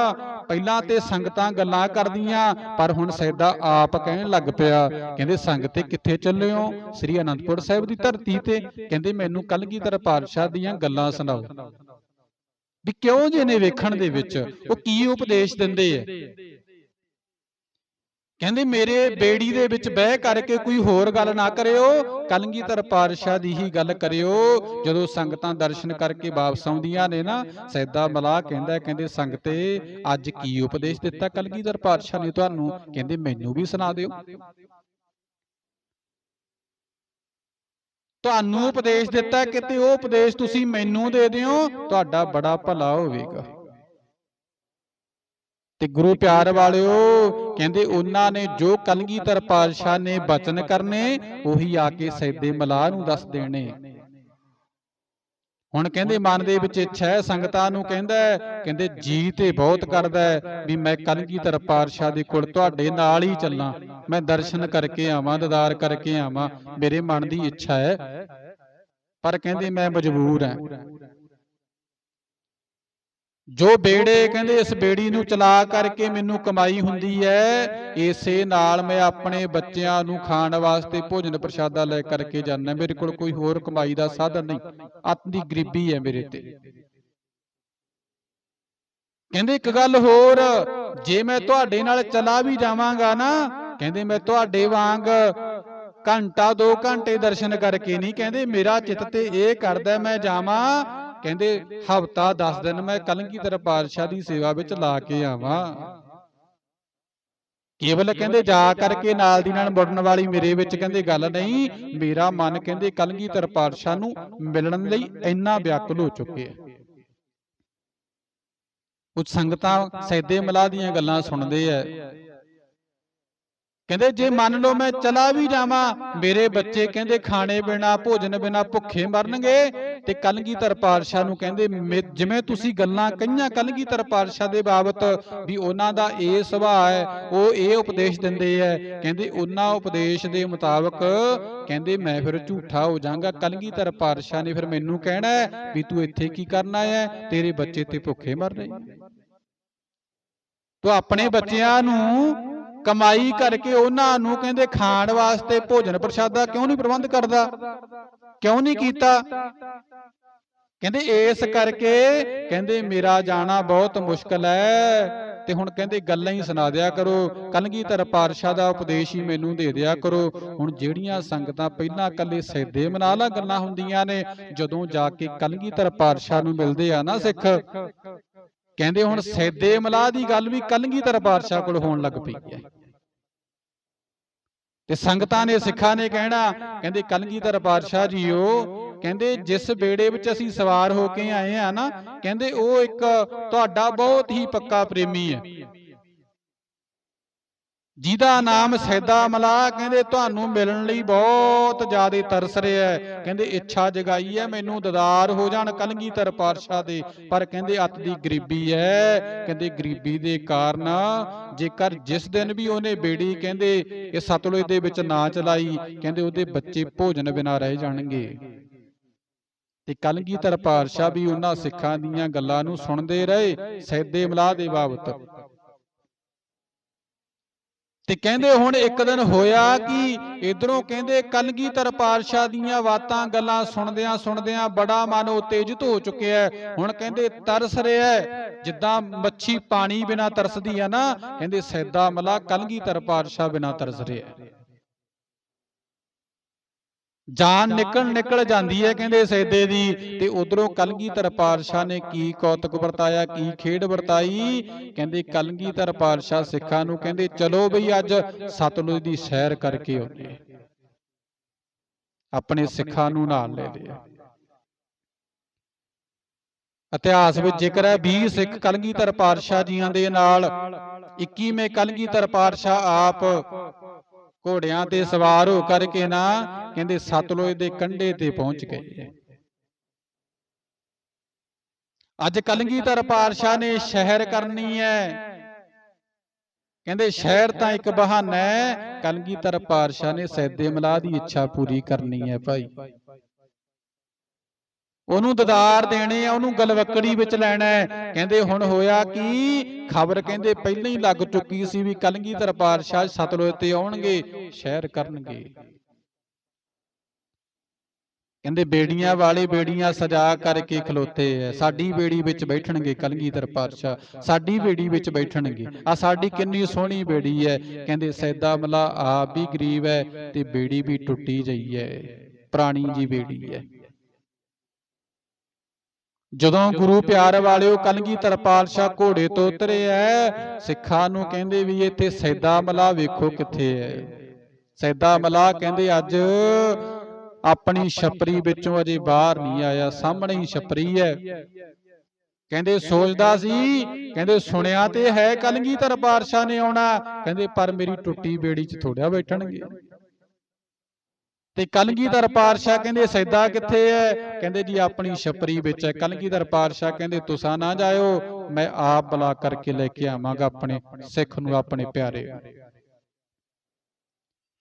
ਪਹਿਲਾਂ ਤੇ ਸੰਗਤਾਂ ਗੱਲਾਂ ਕਰਦੀਆਂ, ਪਰ ਹੁਣ ਸੈਦਾ ਆਪ ਕਹਿਣ ਲੱਗ ਪਿਆ। ਕਹਿੰਦੇ, ਸੰਗਤੇ ਕਿੱਥੇ ਚੱਲੇ ਹੋ ਸ੍ਰੀ ਅਨੰਦਪੁਰ ਸਾਹਿਬ ਦੀ ਧਰਤੀ ਤੇ? ਕਹਿੰਦੇ, ਮੈਨੂੰ ਕਲਗੀਧਰ ਪਾਤਸ਼ਾਹ ਦੀਆਂ ਗੱਲਾਂ ਸੁਣਾਓ। ਵੀ ਕਿਉਂ ਜੇ ਨੇ ਵੇਖਣ ਦੇ ਵਿੱਚ? ਉਹ ਕੀ ਉਪਦੇਸ਼ ਦਿੰਦੇ ਐ ਕਹਿੰਦੇ ਮੇਰੇ ਬੇੜੀ ਦੇ ਵਿੱਚ ਬਹਿ ਕਰਕੇ ਕੋਈ ਹੋਰ ਗੱਲ ਨਾ ਕਰਿਓ, ਕਲਗੀਧਰ ਪਾਤਸ਼ਾਹ ਦੀ ਹੀ ਗੱਲ ਕਰਿਓ। ਜਦੋਂ ਸੰਗਤਾਂ ਦਰਸ਼ਨ ਕਰਕੇ ਵਾਪਸ ਆਉਂਦੀਆਂ ਨੇ ਨਾ, ਸੈਦਾ ਮਲਾਹ ਕਹਿੰਦਾ, ਕਹਿੰਦੇ ਸੰਗਤੇ, ਅੱਜ ਕੀ ਉਪਦੇਸ਼ ਦਿੱਤਾ ਕਲਗੀਧਰ ਪਾਤਸ਼ਾਹ ਨੇ ਤੁਹਾਨੂੰ? ਕਹਿੰਦੇ ਮੈਨੂੰ ਵੀ ਸੁਣਾ ਦਿਓ। ਤੁਹਾਨੂੰ ਉਪਦੇਸ਼ ਦਿੱਤਾ ਕਿਤੇ ਉਹ ਉਪਦੇਸ਼ ਤੁਸੀਂ ਮੈਨੂੰ ਦੇ ਦਿਓ, ਤੁਹਾਡਾ ਬੜਾ ਭਲਾ ਹੋਵੇਗਾ। ਤੇ ਗੁਰੂ ਪਿਆਰ ਵਾਲਿਓ, ਕਹਿੰਦੇ ਉਹਨਾਂ ਨੇ ਜੋ ਕਲਗੀਧਰ ਪਾਤਸ਼ਾਹ ਨੇ ਬਚਨ ਕਰਨੇ, ਉਹੀ ਆ ਕੇ ਸੈਦੇ ਮਲਾਹ ਨੂੰ ਦੱਸ ਦੇਣੇ। ਹੁਣ ਕਹਿੰਦੇ ਮਨ ਦੇ ਵਿੱਚ ਇੱਛਾ ਹੈ ਸੰਗਤਾਂ ਨੂੰ ਕਹਿੰਦਾ ਕਹਿੰਦੇ ਜੀ ਤੇ ਬਹੁਤ ਕਰਦਾ ਵੀ ਮੈਂ ਕਲਗੀਧਰ ਪਾਤਸ਼ਾਹ ਦੇ ਕੋਲ ਤੁਹਾਡੇ ਨਾਲ ਹੀ ਚੱਲਾਂ। ਮੈਂ ਦਰਸ਼ਨ ਕਰਕੇ ਆਵਾਂ, ਦਦਾਰ ਕਰਕੇ ਆਵਾਂ, ਮੇਰੇ ਮਨ ਦੀ ਇੱਛਾ ਹੈ। ਪਰ ਕਹਿੰਦੇ ਮੈਂ ਮਜਬੂਰ ਹਾਂ। ਜੋ ਬੇੜੇ ਕਹਿੰਦੇ ਇਸ ਬੇੜੀ ਨੂੰ ਚਲਾ ਕਰਕੇ ਮੈਨੂੰ ਕਮਾਈ ਹੁੰਦੀ ਹੈ, ਇਸੇ ਨਾਲ ਮੈਂ ਆਪਣੇ ਬੱਚਿਆਂ ਨੂੰ ਖਾਣ ਵਾਸਤੇ ਭੋਜਨ ਪ੍ਰਸ਼ਾਦਾ ਲੈ ਕਰਕੇ ਜਾਂਦਾ। ਮੇਰੇ ਕੋਲ ਕੋਈ ਹੋਰ ਕਮਾਈ ਦਾ ਸਾਧਨ ਨਹੀਂ। ਅੱਤ ਦੀ ਗਰੀਬੀ ਹੈ ਮੇਰੇ ਤੇ। ਕਹਿੰਦੇ ਇੱਕ ਗੱਲ ਹੋਰ, ਜੇ ਮੈਂ ਤੁਹਾਡੇ ਨਾਲ ਚਲਾ ਵੀ ਜਾਵਾਂਗਾ ਨਾ, ਕਹਿੰਦੇ ਮੈਂ ਤੁਹਾਡੇ ਵਾਂਗ ਘੰਟਾ 2 ਘੰਟੇ ਦਰਸ਼ਨ ਕਰਕੇ ਨਹੀਂ, ਕਹਿੰਦੇ ਮੇਰਾ ਚਿੱਤ ਤੇ ਇਹ ਕਰਦਾ ਮੈਂ ਜਾਵਾਂ ਕਹਿੰਦੇ, ਹਫਤਾ 10 ਦਿਨ ਮੈਂ ਕਲਗੀਧਰ ਪਾਤਸ਼ਾਹ ਦੀ ਸੇਵਾ ਵਿੱਚ ਲਾ ਕੇ ਆਵਾਂ। ਕੇਵਲ ਕਹਿੰਦੇ, ਜਾ ਕਰਕੇ ਨਾਲ ਦੀ ਨਾਲ ਮੁੜਨ ਵਾਲੀ ਮੇਰੇ ਵਿੱਚ ਕਹਿੰਦੇ ਗੱਲ ਨਹੀਂ, ਮੇਰਾ ਮਨ ਕਹਿੰਦੇ ਕਲਗੀਧਰ ਪਾਤਸ਼ਾਹ ਨੂੰ ਮਿਲਣ ਲਈ ਇੰਨਾ ਵਿਆਕੁਲ ਹੋ ਚੁੱਕਿਆ ਕੁਝ ਸੰਗਤਾਂ ਸੈਦੇ ਮਲਾਹ ਦੀਆਂ ਗੱਲਾਂ ਸੁਣਦੇ ਐ ਕਹਿੰਦੇ ਜੇ ਮੰਨ ਲਓ ਮੈਂ ਚਲਾ ਵੀ ਜਾਵਾਂ ਮੇਰੇ ਬੱਚੇ ਕਹਿੰਦੇ ਖਾਣੇ ਬਿਨਾ ਭੋਜਨ ਬਿਨਾ ਭੁੱਖੇ ਮਰਨਗੇ ਤੇ ਕਲਗੀਧਰ ਪਾਤਸ਼ਾਹ ਨੂੰ ਕਹਿੰਦੇ ਜਿਵੇਂ ਤੁਸੀਂ ਗੱਲਾਂ ਕਈਆਂ ਕਲਗੀਧਰ ਪਾਤਸ਼ਾਹ ਦੇ ਬਾਬਤ ਵੀ ਉਹਨਾਂ ਦਾ ਇਹ ਸੁਭਾਅ ਹੈ ਉਹ ਇਹ ਉਪਦੇਸ਼ ਦਿੰਦੇ ਐ ਕਹਿੰਦੇ ਉਹਨਾਂ ਉਪਦੇਸ਼ ਦੇ ਮੁਤਾਬਕ ਕਹਿੰਦੇ ਮੈਂ ਫਿਰ ਝੂਠਾ ਹੋ ਜਾਵਾਂਗਾ ਕਲਗੀਧਰ ਪਾਤਸ਼ਾਹ ਨੇ ਫਿਰ ਮੈਨੂੰ ਕਹਿਣਾ ਵੀ ਤੂੰ ਇੱਥੇ ਕੀ ਕਰਨ ਹੈ? ਤੇਰੇ ਬੱਚੇ ਤੇ ਭੁੱਖੇ ਮਰ ਰਹੇ ਤੂੰ ਆਪਣੇ ਬੱਚਿਆਂ ਨੂੰ ਕਮਾਈ ਕਰਕੇ ਉਹਨਾਂ ਨੂੰ ਕਹਿੰਦੇ ਖਾਣ ਵਾਸਤੇ ਭੋਜਨ ਪ੍ਰਸ਼ਾਦਾ ਕਿਉਂ ਨਹੀਂ ਪ੍ਰਬੰਧ ਕਰਦਾ? ਕਿਉਂ ਨਹੀਂ ਕੀਤਾ? ਕਹਿੰਦੇ ਇਸ ਕਰਕੇ ਕਹਿੰਦੇ ਮੇਰਾ ਜਾਣਾ ਬਹੁਤ ਮੁਸ਼ਕਲ ਹੈ। ਤੇ ਹੁਣ ਕਹਿੰਦੇ ਗੱਲਾਂ ਹੀ ਸੁਣਾ ਦਿਆ ਕਰੋ। ਕਲਗੀਧਰ ਪਾਤਸ਼ਾਹ ਦਾ ਉਪਦੇਸ਼ ਹੀ ਮੈਨੂੰ ਦੇ ਦਿਆ ਕਰੋ। ਹੁਣ ਜਿਹੜੀਆਂ ਸੰਗਤਾਂ ਪਹਿਲਾਂ ਇਕੱਲੇ ਸੈਦੇ ਮਨਾ ਲਾ ਗੱਲਾਂ ਹੁੰਦੀਆਂ ਨੇ, ਜਦੋਂ ਜਾ ਕੇ ਕਲਗੀਧਰ ਪਾਤਸ਼ਾਹ ਨੂੰ ਮਿਲਦੇ ਆ ਨਾ ਸਿੱਖ ਕਹਿੰਦੇ ਹੁਣ ਸੈਦੇ ਮਲਾਹ ਦੀ ਗੱਲ ਵੀ ਕਲਗੀਧਰ ਪਾਤਸ਼ਾਹ ਕੋਲ ਹੋਣ ਲੱਗ ਪਈ ਹੈ। ਤੇ ਸੰਗਤਾਂ ਨੇ ਸਿੱਖਾਂ ਨੇ ਕਹਿਣਾ ਕਹਿੰਦੇ ਕਲਗੀਧਰ ਪਾਤਸ਼ਾਹ ਜੀਓ ਕਹਿੰਦੇ ਜਿਸ ਬੇੜੇ ਵਿੱਚ ਅਸੀਂ ਸਵਾਰ ਹੋ ਕੇ ਆਏ ਆ ਨਾ ਕਹਿੰਦੇ ਉਹ ਇੱਕ ਤੁਹਾਡਾ ਬਹੁਤ ਹੀ ਪੱਕਾ ਪ੍ਰੇਮੀ ਹੈ। ਜਿਹਦਾ ਨਾਮ ਸੈਦਾ ਮਲਾਹ ਕਹਿੰਦੇ ਤੁਹਾਨੂੰ ਮਿਲਣ ਲਈ ਬਹੁਤ ਜ਼ਿਆਦਾ ਤਰਸ ਰਿਹਾ ਹੈ। ਕਹਿੰਦੇ, ਇੱਛਾ ਜਗਾਈ ਹੈ, ਮੈਨੂੰ ਦਦਾਰ ਹੋ ਜਾਣ ਕਲਗੀਧਰ ਪਾਤਸ਼ਾਹ ਦੇ। ਪਰ ਕਹਿੰਦੇ, ਅੱਤ ਦੀ ਗਰੀਬੀ ਹੈ। ਕਹਿੰਦੇ, ਗਰੀਬੀ ਦੇ ਕਾਰਨ ਜੇਕਰ ਜਿਸ ਦਿਨ ਵੀ ਉਹਨੇ ਬੇੜੀ, ਕਹਿੰਦੇ, ਇਹ ਸਤਲੁਜ ਦੇ ਵਿੱਚ ਨਾ ਚਲਾਈ, ਕਹਿੰਦੇ, ਉਹਦੇ ਬੱਚੇ ਭੋਜਨ ਬਿਨਾ ਰਹਿ ਜਾਣਗੇ। ਤੇ ਕਲਗੀਧਰ ਪਾਤਸ਼ਾਹ ਵੀ ਉਹਨਾਂ ਸਿੱਖਾਂ ਦੀਆਂ ਗੱਲਾਂ ਨੂੰ ਸੁਣਦੇ ਰਹੇ, ਸੈਦੇ ਮਲਾਹ ਦੇ ਬਾਬਤ। ਤੇ ਕਹਿੰਦੇ ਹੁਣ ਇੱਕ ਦਿਨ ਹੋਇਆ ਕਿ ਇਧਰੋਂ ਕਹਿੰਦੇ ਕਲਗੀਧਰ ਪਾਤਸ਼ਾਹ ਦੀਆਂ ਬਾਤਾਂ ਗੱਲਾਂ ਸੁਣਦਿਆਂ ਸੁਣਦਿਆਂ ਬੜਾ ਮਨ ਉਤੇਜਿਤ ਹੋ ਚੁੱਕਿਆ ਹੈ। ਹੁਣ ਕਹਿੰਦੇ ਤਰਸ ਰਿਹਾ ਹੈ। ਜਿੱਦਾਂ ਮੱਛੀ ਪਾਣੀ ਬਿਨਾ ਤਰਸਦੀ ਆ ਨਾ, ਕਹਿੰਦੇ ਸੈਦਾ ਮਲਾ ਕਲਗੀਧਰ ਪਾਤਸ਼ਾਹ ਬਿਨਾ ਤਰਸ ਰਿਹਾ ਹੈ। ਜਾਨ ਨਿਕਲ ਨਿਕਲ ਜਾਂਦੀ ਹੈ ਕਹਿੰਦੇ ਸੈਦੇ ਦੀ। ਤੇ ਉਧਰੋਂ ਕਲਗੀਧਰ ਪਾਤਸ਼ਾਹ ਨੇ ਕੀ ਕੌਤਕ ਵਰਤਾਇਆ ਕੀ ਖੇਡ ਵਰਤਾਈ? ਕਹਿੰਦੇ ਕਲਗੀਧਰ ਪਾਤਸ਼ਾਹ ਸਿੱਖਾਂ ਨੂੰ ਕਹਿੰਦੇ ਚਲੋ ਬਈ ਅੱਜ ਸਤਲੁਜ ਦੀ ਸੈਰ ਕਰਕੇ ਆਉਂਦੇ ਆਪਣੇ ਸਿੱਖਾਂ ਨੂੰ ਨਾਲ ਲੈ ਲਿਆ ਇਤਿਹਾਸ ਵਿੱਚ ਜ਼ਿਕਰ ਹੈ 20 ਸਿੱਖ ਕਲਗੀਧਰ ਪਾਤਸ਼ਾਹ ਜੀਆਂ ਦੇ ਨਾਲ 21ਵੇਂ ਕਲਗੀਧਰ ਪਾਤਸ਼ਾਹ ਆਪ ਘੋੜਿਆਂ ਤੇ ਸਵਾਰ ਹੋ ਕਰਕੇ ਨਾ ਕਹਿੰਦੇ ਸਤਲੁਜ ਦੇ ਕੰਢੇ ਤੇ ਪਹੁੰਚ ਗਏ। ਅੱਜ ਕਲਗੀਧਰ ਪਾਤਸ਼ਾਹ ਨੇ ਸ਼ਹਿਰ ਕਰਨੀ ਹੈ? ਕਹਿੰਦੇ ਸ਼ਹਿਰ ਤਾਂ ਇੱਕ ਬਹਾਨਾ ਹੈ। ਕਲਗੀਧਰ ਪਾਤਸ਼ਾਹ ਨੇ ਸੈਦੇ ਮਲਾਹ ਦੀ ਇੱਛਾ ਪੂਰੀ ਕਰਨੀ ਹੈ ਭਾਈ। ਉਹਨੂੰ ਦਦਾਰ ਦੇਣੇ ਆ, ਉਹਨੂੰ ਗਲਵੱਕੜੀ ਵਿੱਚ ਲੈਣਾ ਕਹਿੰਦੇ ਹੁਣ ਹੋਇਆ ਕੀ? ਖਬਰ ਕਹਿੰਦੇ ਪਹਿਲਾਂ ਹੀ ਲੱਗ ਚੁੱਕੀ ਸੀ ਵੀ ਕਲਗੀਧਰ ਪਾਤਸ਼ਾਹ ਸਤਲੁਜ ਤੇ ਆਉਣਗੇ, ਸ਼ਹਿਰ ਕਰਨਗੇ। ਕਹਿੰਦੇ ਬੇੜੀਆਂ ਵਾਲੇ ਬੇੜੀਆਂ ਸਜਾ ਕਰਕੇ ਖਲੋਤੇ ਐ। ਸਾਡੀ ਬੇੜੀ ਵਿੱਚ ਬੈਠਣਗੇ ਕਲਗੀਧਰ ਪਾਤਸ਼ਾਹ। ਸਾਡੀ ਬੇੜੀ ਵਿੱਚ ਬੈਠਣਗੇ। ਆ ਸਾਡੀ ਕਿੰਨੀ ਸੋਹਣੀ ਬੇੜੀ ਐ। ਕਹਿੰਦੇ ਸੈਦਾ ਮਲਾ ਆਪ ਵੀ ਗਰੀਬ ਐ ਤੇ ਬੇੜੀ ਵੀ ਟੁੱਟੀ ਜਈ ਐ। ਪੁਰਾਣੀ ਜੀ ਬੇੜੀ ਐ। ਜਦੋਂ ਗੁਰੂ ਪਿਆਰ ਵਾਲਿਓ ਕਲਗੀਧਰ ਪਾਤਸ਼ਾਹ ਘੋੜੇ ਤੋਂ ਉਤਰੇ ਐ ਸਿੱਖਾਂ ਨੂੰ ਕਹਿੰਦੇ ਵੀ ਇੱਥੇ ਸੈਦਾ ਮਲਾ ਵੇਖੋ ਕਿੱਥੇ ਐ। ਸੈਦਾ ਮਲਾ ਕਹਿੰਦੇ ਅੱਜ ਆਪਣੀ ਛਪਰੀ ਵਿੱਚੋਂ ਅਜੇ ਬਾਹਰ ਨਹੀਂ ਆਇਆ ਸਾਹਮਣੇ ਹੀ ਛਪਰੀ ਹੈ ਕਹਿੰਦੇ ਸੋਚਦਾ ਸੀ ਕਹਿੰਦੇ ਸੁਣਿਆ ਤੇ ਹੈ ਕਲਗੀਧਰ ਪਾਤਸ਼ਾਹ ਨੇ ਆਉਣਾ। ਕਹਿੰਦੇ ਪਰ ਮੇਰੀ ਟੁੱਟੀ ਬੇੜੀ 'ਚ ਥੋੜਿਆ ਬੈਠਣਗੇ। ਤੇ ਕਲਗੀਧਰ ਪਾਤਸ਼ਾਹ ਕਹਿੰਦੇ ਸੈਦਾ ਕਿੱਥੇ ਹੈ? ਕਹਿੰਦੇ ਜੀ ਆਪਣੀ ਛਪਰੀ ਵਿੱਚ ਹੈ। ਕਲਗੀਧਰ ਪਾਤਸ਼ਾਹ ਕਹਿੰਦੇ ਤੁਸਾਂ ਨਾ ਜਾਇਓ ਮੈਂ ਆਪ ਬੁਲਾ ਕਰਕੇ ਲੈ ਕੇ ਆਵਾਂਗਾ ਆਪਣੇ ਸਿੱਖ ਨੂੰ ਆਪਣੇ ਪਿਆਰੇ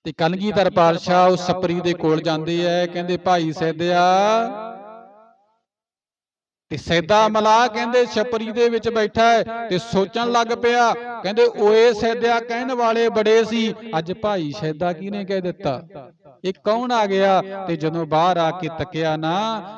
ਤੇ ਕਲਗੀਧਰ ਪਾਤਸ਼ਾਹ ਉਸ ਸਪਰੀ ਦੇ ਕੋਲ ਜਾਂਦੇ ਐ ਕਹਿੰਦੇ ਭਾਈ ਸੈਦਿਆ। ਤੇ ਸੈਦਾ ਮਲਾ ਕਹਿੰਦੇ ਛਪਰੀ ਦੇ ਵਿੱਚ ਬੈਠਾ ਹੈ। ਤੇ ਸੋਚਣ ਲੱਗ ਪਿਆ। ਕਹਿੰਦੇ ਓਏ ਸੈਦਿਆ ਕਹਿਣ ਵਾਲੇ ਬੜੇ ਸੀ। ਅੱਜ ਭਾਈ ਸੈਦਾ ਕਿਹਨੇ ਕਹਿ ਦਿੱਤਾ? ਇਹ ਕੌਣ ਆ ਗਿਆ ਤੇ ਜਦੋਂ ਬਾਹਰ ਆ ਕੇ ਤੱਕਿਆ ਨਾ,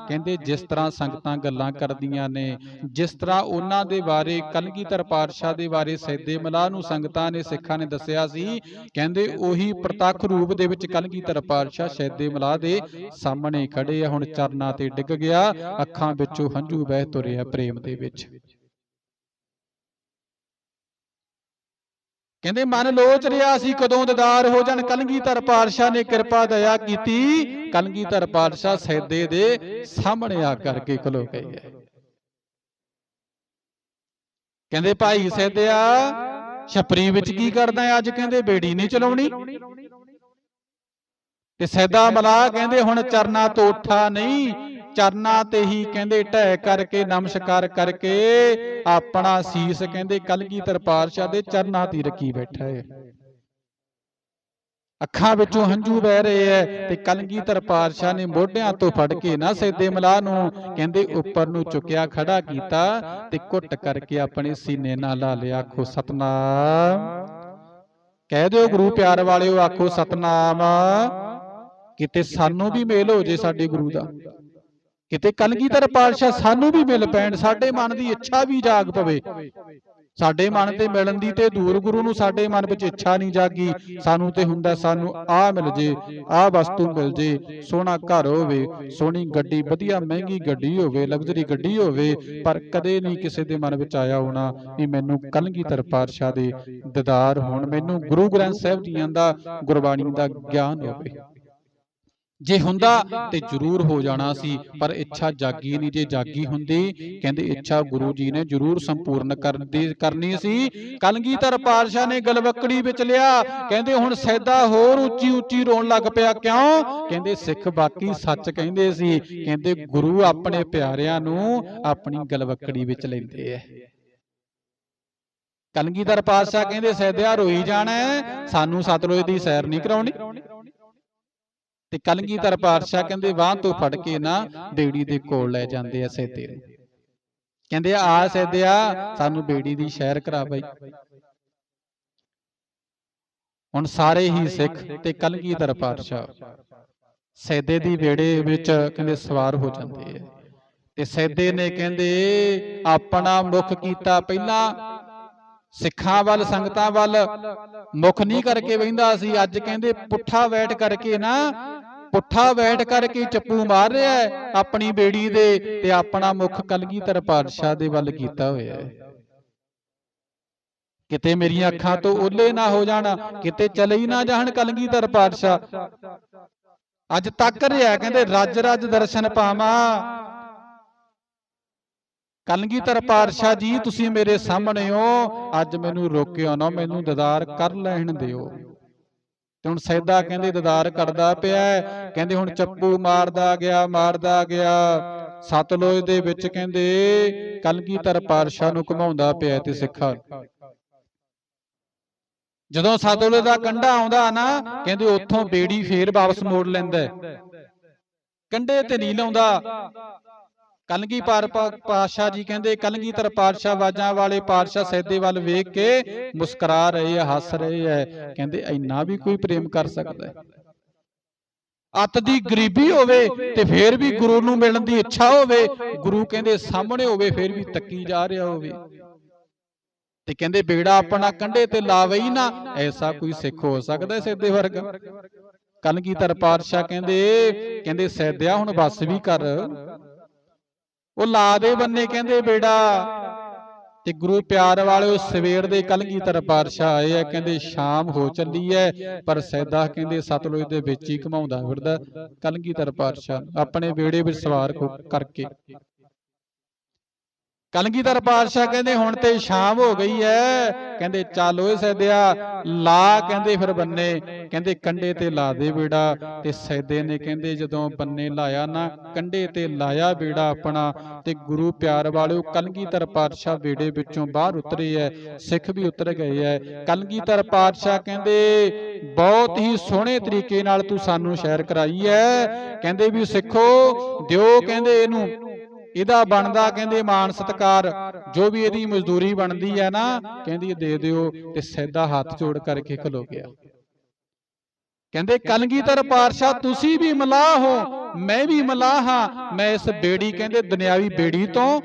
ਕਹਿੰਦੇ ਜਿਸ ਤਰ੍ਹਾਂ ਸੰਗਤਾਂ ਗੱਲਾਂ ਕਰਦੀਆਂ ਨੇ, ਜਿਸ ਤਰ੍ਹਾਂ ਉਹਨਾਂ ਦੇ ਬਾਰੇ, ਕਲਗੀਧਰ ਪਾਤਸ਼ਾਹ ਦੇ ਬਾਰੇ ਸੈਦੇ ਮਲਾਹ ਨੂੰ ਸੰਗਤਾਂ ਨੇ, ਸਿੱਖਾਂ ਨੇ ਦੱਸਿਆ ਸੀ, ਕਹਿੰਦੇ ਉਹੀ ਪ੍ਰਤੱਖ ਰੂਪ ਦੇ ਵਿੱਚ ਕਲਗੀਧਰ ਪਾਤਸ਼ਾਹ ਸੈਦੇ ਮਲਾਹ ਦੇ ਸਾਹਮਣੇ ਖੜੇ ਆ, ਹੁਣ ਚਰਨਾਂ ਤੇ ਡਿੱਗ ਗਿਆ, ਅੱਖਾਂ ਵਿੱਚੋਂ ਹੰਝੂ ਵਹਿ ਤੁਰਿਆ ਪ੍ਰੇਮ ਦੇ ਵਿੱਚ। ਕਹਿੰਦੇ, ਮਨ ਲੋਚ ਰਿਹਾ ਸੀ, ਕਦੋਂ ਦਿਦਾਰ ਹੋ ਜਾਣ। ਕਲਗੀਧਰ ਪਾਤਸ਼ਾਹ ਨੇ ਕਿਰਪਾ ਦਇਆ ਕੀਤੀ। ਕਲਗੀਧਰ ਪਾਤਸ਼ਾਹ ਸੈਦੇ ਦੇ ਸਾਹਮਣੇ ਆ ਕਰਕੇ ਖਲੋ ਗਏ। ਹੈ ਕਹਿੰਦੇ, ਭਾਈ ਸੈਦਿਆ, ਛਪਰੀ ਵਿੱਚ ਕੀ ਕਰਦਾ ਅੱਜ? ਕਹਿੰਦੇ, ਬੇੜੀ ਨਹੀਂ ਚਲਾਉਣੀ। ਤੇ ਸੈਦਾ ਮਲਾ ਕਹਿੰਦੇ, ਹੁਣ ਚਰਨਾ ਤੋਠਾ ਨਹੀਂ। ਚਰਨਾ ਤੇ ਹੀ ਕਹਿੰਦੇ ਢਹਿ ਕਰਕੇ, ਨਮਸਕਾਰ ਕਰਕੇ ਆਪਣਾ ਸੀਸ ਕਹਿੰਦੇ ਕਲਗੀਧਰ ਪਾਤਸ਼ਾਹ ਦੇ ਚਰਨਾਂ ਤੇ ਰੱਖੀ ਬੈਠਾ ਹੈ ਅੱਖਾਂ ਵਿੱਚੋਂ ਹੰਝੂ ਵਹਿ ਰਹੇ ਐ ਤੇ ਕਲਗੀਧਰ ਪਾਤਸ਼ਾਹ ਨੇ ਮੋਢਿਆਂ ਤੋਂ ਫੜ ਕੇ ਨਾ ਸੈਦੇ ਮਲਾਹ ਨੂੰ ਕਹਿੰਦੇ ਉੱਪਰ ਨੂੰ ਚੁੱਕਿਆ ਖੜਾ ਕੀਤਾ ਤੇ ਘੁੱਟ ਕਰਕੇ ਆਪਣੇ ਸੀਨੇ ਨਾਲ ਲਾ ਲਿਆ, ਆਖੋ, ਸਤਨਾਮ। ਕਹਿ ਦਿਓ ਗੁਰੂ ਪਿਆਰ ਵਾਲਿਓ, ਆਖੋ, ਸਤਨਾਮ। ਕਿਤੇ ਸਾਨੂੰ ਵੀ ਮੇਲ ਹੋ ਜੇ ਸਾਡੇ ਗੁਰੂ ਦਾ। ਕਿਤੇ ਕਲਗੀਧਰ ਪਾਤਸ਼ਾਹ ਸਾਨੂੰ ਵੀ ਮਿਲ ਪੈਣ ਸਾਡੇ ਮਨ ਦੀ ਇੱਛਾ ਵੀ ਜਾਗ ਪਵੇ। ਸਾਡੇ ਮਨ ਤੇ ਮਿਲਣ ਦੀ ਤੇ ਦੂਰ ਗੁਰੂ ਨੂੰ ਸਾਡੇ ਮਨ ਵਿੱਚ ਇੱਛਾ ਨਹੀਂ ਜਾਗੀ। ਸਾਨੂੰ ਤੇ ਹੁੰਦਾ ਸਾਨੂੰ ਆਹ ਮਿਲ ਜੇ ਆਹ ਵਸਤੂ ਮਿਲ ਜੇ ਸੋਹਣਾ ਘਰ ਹੋਵੇ ਸੋਹਣੀ ਗੱਡੀ ਵਧੀਆ ਮਹਿੰਗੀ ਗੱਡੀ ਹੋਵੇ ਲਗਜ਼ਰੀ ਗੱਡੀ ਹੋਵੇ ਪਰ ਕਦੇ ਨਹੀਂ ਕਿਸੇ ਦੇ ਮਨ ਵਿੱਚ ਆਇਆ ਹੋਣਾ ਵੀ ਮੈਨੂੰ ਕਲਗੀਧਰ ਪਾਤਸ਼ਾਹ ਦੇ ਦਿਦਾਰ ਹੋਣ ਮੈਨੂੰ ਗੁਰੂ ਗ੍ਰੰਥ ਸਾਹਿਬ ਜੀਆਂ ਦਾ ਗੁਰਬਾਣੀ ਦਾ ਗਿਆਨ ਹੋਵੇ। ਜੇ ਹੁੰਦਾ ਤੇ ਜ਼ਰੂਰ ਹੋ ਜਾਣਾ ਸੀ ਪਰ ਇੱਛਾ ਜਾਗੀ ਨਹੀਂ ਜੇ ਜਾਗੀ ਹੁੰਦੀ ਕਹਿੰਦੇ ਇੱਛਾ ਗੁਰੂ ਜੀ ਨੇ ਜ਼ਰੂਰ ਸੰਪੂਰਨ ਕਰਦੀ ਕਰਨੀ ਸੀ ਕਲਗੀਧਰ ਪਾਤਸ਼ਾਹ ਨੇ ਗਲਵਕੜੀ ਵਿੱਚ ਲਿਆ। ਕਹਿੰਦੇ ਹੁਣ ਸੈਦਾ ਹੋਰ ਉੱਚੀ ਉੱਚੀ ਰੋਣ ਲੱਗ ਪਿਆ ਕਿਉਂ? ਕਹਿੰਦੇ ਸਿੱਖ ਬਾਕੀ ਸੱਚ ਕਹਿੰਦੇ ਸੀ। ਕਹਿੰਦੇ ਗੁਰੂ ਆਪਣੇ ਪਿਆਰਿਆਂ ਨੂੰ ਆਪਣੀ ਗਲਵਕੜੀ ਵਿੱਚ ਲੈਂਦੇ ਐ ਕਲਗੀਧਰ ਪਾਤਸ਼ਾਹ ਕਹਿੰਦੇ ਸੈਦਿਆ ਰੋਈ ਜਾਣਾ ਸਾਨੂੰ ਸਤਲੁਜ ਦੀ ਸੈਰ ਨਹੀਂ ਕਰਾਉਣੀ। ਤੇ ਕਲਗੀਧਰ ਪਾਤਸ਼ਾਹ ਕਹਿੰਦੇ ਬਾਹ ਤੋਂ ਫੜ ਕੇ ਨਾ ਬੇੜੀ ਦੇ ਕੋਲ ਲੈ ਜਾਂਦੇ ਆ ਸੈਦੇ ਨੂੰ। ਕਹਿੰਦੇ ਆ ਸੈਦਿਆ ਸਾਨੂੰ ਬੇੜੀ ਦੀ ਸ਼ਹਿਰ ਕਰਾ ਬਾਈ ਹੁਣ ਸਾਰੇ ਹੀ ਸਿੱਖ ਤੇ ਕਲਗੀਧਰ ਪਾਤਸ਼ਾਹ ਸੈਦੇ ਦੀ ਵੇੜੇ ਵਿੱਚ ਕਹਿੰਦੇ ਸਵਾਰ ਹੋ ਜਾਂਦੇ ਆ। ਤੇ ਸੈਦੇ ਨੇ ਕਹਿੰਦੇ ਆਪਣਾ ਮੁਖ ਕੀਤਾ ਪਹਿਲਾਂ ਸਿੱਖਾਂ ਵੱਲ ਸੰਗਤਾਂ ਵੱਲ। ਮੁਖ ਨਹੀਂ ਕਰਕੇ ਵਹਿੰਦਾ ਸੀ ਅੱਜ ਕਹਿੰਦੇ ਪੁੱਠਾ ਬੈਠ ਕਰਕੇ ਨਾ ਪੁੱਠਾ ਬੈਠ ਕਰਕੇ ਚੱਪੂ ਮਾਰ ਰਿਹਾ ਹੈ? ਆਪਣੀ ਬੇੜੀ ਦੇ ਤੇ ਆਪਣਾ ਮੁਖ ਕਲਗੀਧਰ ਪਾਤਸ਼ਾਹ ਦੇ ਵੱਲ ਕੀਤਾ ਹੋਇਆ ਹੈ। ਕਿਤੇ ਮੇਰੀਆਂ ਅੱਖਾਂ ਤੋਂ ਓਲੇ ਨਾ ਹੋ ਜਾਣ, ਕਿਤੇ ਚਲੇ ਹੀ ਨਾ ਜਾਣ ਕਲਗੀਧਰ ਪਾਤਸ਼ਾਹ। ਅੱਜ ਤੱਕ ਰਿਹਾ ਕਹਿੰਦੇ ਰੱਜ ਰੱਜ ਦਰਸ਼ਨ ਪਾਵਾਂ। ਕਲਗੀਧਰ ਪਾਤਸ਼ਾਹ ਜੀ, ਤੁਸੀਂ ਮੇਰੇ ਸਾਹਮਣੇ ਹੋ। ਅੱਜ ਮੈਨੂੰ ਰੋਕਿਓ ਨਾ, ਮੈਨੂੰ ਦਦਾਰ ਕਰ ਲੈਣ ਦਿਓ। ਤੇ ਹੁਣ ਸੈਦਾ ਕਹਿੰਦੇ ਦਦਾਰ ਕਰਦਾ ਪਿਆ ਕਹਿੰਦੇ ਹੁਣ ਚੱਪੂ ਮਾਰਦਾ ਗਿਆ ਮਾਰਦਾ ਗਿਆ। ਸਤਲੁਜ ਦੇ ਵਿੱਚ ਕਹਿੰਦੇ ਕਲਗੀਧਰ ਪਾਤਸ਼ਾਹ ਨੂੰ ਘੁਮਾਉਂਦਾ ਪਿਆ ਤੇ ਸਿੱਖਾਂ। ਜਦੋਂ ਸਤਲੁਜ ਦਾ ਕੰਢਾ ਆਉਂਦਾ ਨਾ, ਕਹਿੰਦੇ ਉੱਥੋਂ ਬੇੜੀ ਫੇਰ ਵਾਪਸ ਮੋੜ ਲੈਂਦਾ। ਹੈ। ਕੰਢੇ ਤੇ ਨਹੀਂ ਲਾਉਂਦਾ। ਕਲਗੀ ਪਾਰ ਪਾਤਸ਼ਾਹ ਜੀ ਕਹਿੰਦੇ ਕਲਗੀਧਰ ਪਾਤਸ਼ਾਹ ਬਾਜਾਂ ਵਾਲੇ ਪਾਤਸ਼ਾਹ ਸੈਦੇ ਵੱਲ ਵੇਖ ਕੇ ਮੁਸਕਰਾ ਰਹੇ ਆ, ਹੱਸ ਰਹੇ ਆ। ਕਹਿੰਦੇ, ਇੰਨਾ ਵੀ ਕੋਈ ਪ੍ਰੇਮ ਕਰ ਸਕਦਾ ਹੈ। ਅੱਤ ਦੀ ਗਰੀਬੀ ਹੋਵੇ ਤੇ ਫੇਰ ਵੀ ਗੁਰੂ ਨੂੰ ਮਿਲਣ ਦੀ ਇੱਛਾ ਹੋਵੇ, ਗੁਰੂ ਕਹਿੰਦੇ, ਸਾਹਮਣੇ ਹੋਵੇ, ਫੇਰ ਵੀ ਤੱਕੀ ਜਾ ਰਿਹਾ ਹੋਵੇ। ਤੇ ਕਹਿੰਦੇ, ਬੇੜਾ ਆਪਣਾ ਕੰਢੇ ਤੇ ਲਾਵੇ ਨਾ, ਐਸਾ ਕੋਈ ਸਿੱਖ ਹੋ ਸਕਦਾ ਸੈਦੇ ਵਰਗਾ। ਕਲਗੀਧਰ ਪਾਤਸ਼ਾਹ ਕਹਿੰਦੇ ਕਹਿੰਦੇ ਸੈਦਿਆ ਹੁਣ ਬਸ ਵੀ ਕਰ। ਉਹ ਲਾ ਦੇ ਬੰਨੇ, ਕਹਿੰਦੇ ਬੇੜਾ ਤੇ ਗੁਰੂ ਪਿਆਰ ਵਾਲਿਓ ਸਵੇਰ ਦੇ ਕਲਗੀਧਰ ਪਾਤਸ਼ਾਹ ਆਏ ਆ, ਕਹਿੰਦੇ ਸ਼ਾਮ ਹੋ ਚੱਲੀ ਐ, ਪਰ ਸੈਦਾ ਕਹਿੰਦੇ ਸਤਲੁਜ ਦੇ ਵਿੱਚ ਹੀ ਘਮਾਉਂਦਾ ਫਿਰਦਾ ਕਲਗੀਧਰ ਪਾਤਸ਼ਾਹ ਆਪਣੇ ਬੇੜੇ ਵਿੱਚ ਸਵਾਰ ਕਰਕੇ। ਕਲਗੀਧਰ ਪਾਤਸ਼ਾਹ ਕਹਿੰਦੇ, ਹੁਣ ਤੇ ਸ਼ਾਮ ਹੋ ਗਈ ਐ ਕਹਿੰਦੇ, ਚੱਲ ਓਏ ਸੈਦਿਆ, ਲਾ। ਕਹਿੰਦੇ, ਫਿਰ ਬੰਨੇ, ਕਹਿੰਦੇ ਕੰਡੇ ਤੇ ਲਾ ਦੇ ਬੇੜਾ। ਤੇ ਸੈਦੇ ਨੇ ਕਹਿੰਦੇ, ਜਦੋਂ ਬੰਨੇ ਲਾਇਆ ਨਾ ਕੰਡੇ ਤੇ ਲਾਇਆ ਬੇੜਾ ਆਪਣਾ, ਤੇ ਗੁਰੂ ਪਿਆਰ ਵਾਲਿਓ ਕਲਗੀਧਰ ਪਾਤਸ਼ਾਹ ਬੇੜੇ ਵਿੱਚੋਂ ਬਾਹਰ ਉਤਰੇ ਐ, ਸਿੱਖ ਵੀ ਉਤਰ ਗਏ ਐ। ਕਲਗੀਧਰ ਪਾਤਸ਼ਾਹ ਕਹਿੰਦੇ, ਬਹੁਤ ਹੀ ਸੋਹਣੇ ਤਰੀਕੇ ਨਾਲ ਤੂੰ ਸਾਨੂੰ ਸ਼ੈਰ ਕਰਾਈ ਐ। ਕਹਿੰਦੇ ਵੀ, ਸਿੱਖੋ। ਦਿਓ ਕਹਿੰਦੇ ਇਹਨੂੰ। ਇਹਦਾ ਬਣਦਾ ਕਹਿੰਦੇ ਮਾਨ ਸਤਕਾਰ ਜੋ ਵੀ ਇਹਦੀ ਮਜ਼ਦੂਰੀ ਬਣਦੀ ਹੈ ਨਾ ਕਹਿੰਦੀ ਇਹ ਦੇ ਦਿਓ ਤੇ ਸੈਦਾ ਹੱਥ ਜੋੜ ਕਰਕੇ ਖਲੋ ਗਿਆ। ਕਹਿੰਦੇ ਕਲਗੀਧਰ ਪਾਤਸ਼ਾਹ ਤੁਸੀਂ ਵੀ ਮਲਾਹ ਹੋ ਮੈਂ ਵੀ ਮਲਾਹ ਹਾਂ। ਮੈਂ ਇਸ ਬੇੜੀ ਕਹਿੰਦੇ ਦੁਨਿਆਵੀ ਬੇੜੀ ਤੋਂ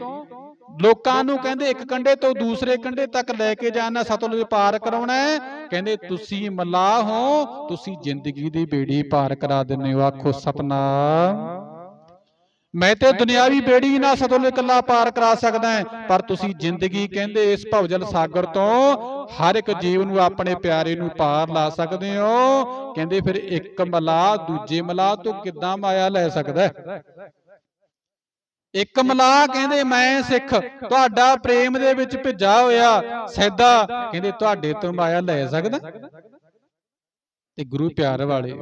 ਲੋਕਾਂ ਨੂੰ ਕਹਿੰਦੇ ਇੱਕ ਕੰਢੇ ਤੋਂ ਦੂਸਰੇ ਕੰਢੇ ਤੱਕ ਲੈ ਕੇ ਜਾਣਾ ਸਤਲੁਜ ਪਾਰ ਕਰਾਉਣਾ ਹੈ। ਕਹਿੰਦੇ ਤੁਸੀਂ ਮਲਾਹ ਹੋ ਤੁਸੀਂ ਜ਼ਿੰਦਗੀ ਦੀ ਬੇੜੀ ਪਾਰ ਕਰਾ ਦਿੰਦੇ ਹੋ। ਆਖੋ ਸਤਨਾਮ ਮੈਂ ਤੇ ਦੁਨਿਆਵੀ ਬੇੜੀ ਨਾ ਸਤਲੁਜ ਇਕੱਲਾ ਪਾਰ ਕਰਾ ਸਕਦਾ ਹਾਂ। ਪਰ ਤੁਸੀਂ ਜ਼ਿੰਦਗੀ ਕਹਿੰਦੇ ਇਸ ਭਵਜਲ ਸਾਗਰ ਤੋਂ ਹਰ ਇੱਕ ਜੀਵ ਨੂੰ ਆਪਣੇ ਪਿਆਰੇ ਨੂੰ ਪਾਰ ਲਾ ਸਕਦੇ ਹੋ। ਕਹਿੰਦੇ ਫਿਰ ਇੱਕ ਮਲਾਹ ਦੂਜੇ ਮਲਾਹ ਤੋਂ ਕਿੱਦਾਂ ਮਾਇਆ ਲੈ ਸਕਦਾ ਹੈ? ਇੱਕ ਮਲਾਹ ਕਹਿੰਦੇ ਮੈਂ ਸਿੱਖ ਤੁਹਾਡਾ ਪ੍ਰੇਮ ਦੇ ਵਿੱਚ ਭਿੱਜਾ ਹੋਇਆ ਸੈਦਾ ਕਹਿੰਦੇ ਤੁਹਾਡੇ ਤੋਂ ਮਾਇਆ ਲੈ ਸਕਦਾ ਤੇ ਗੁਰੂ ਪਿਆਰ ਵਾਲੇ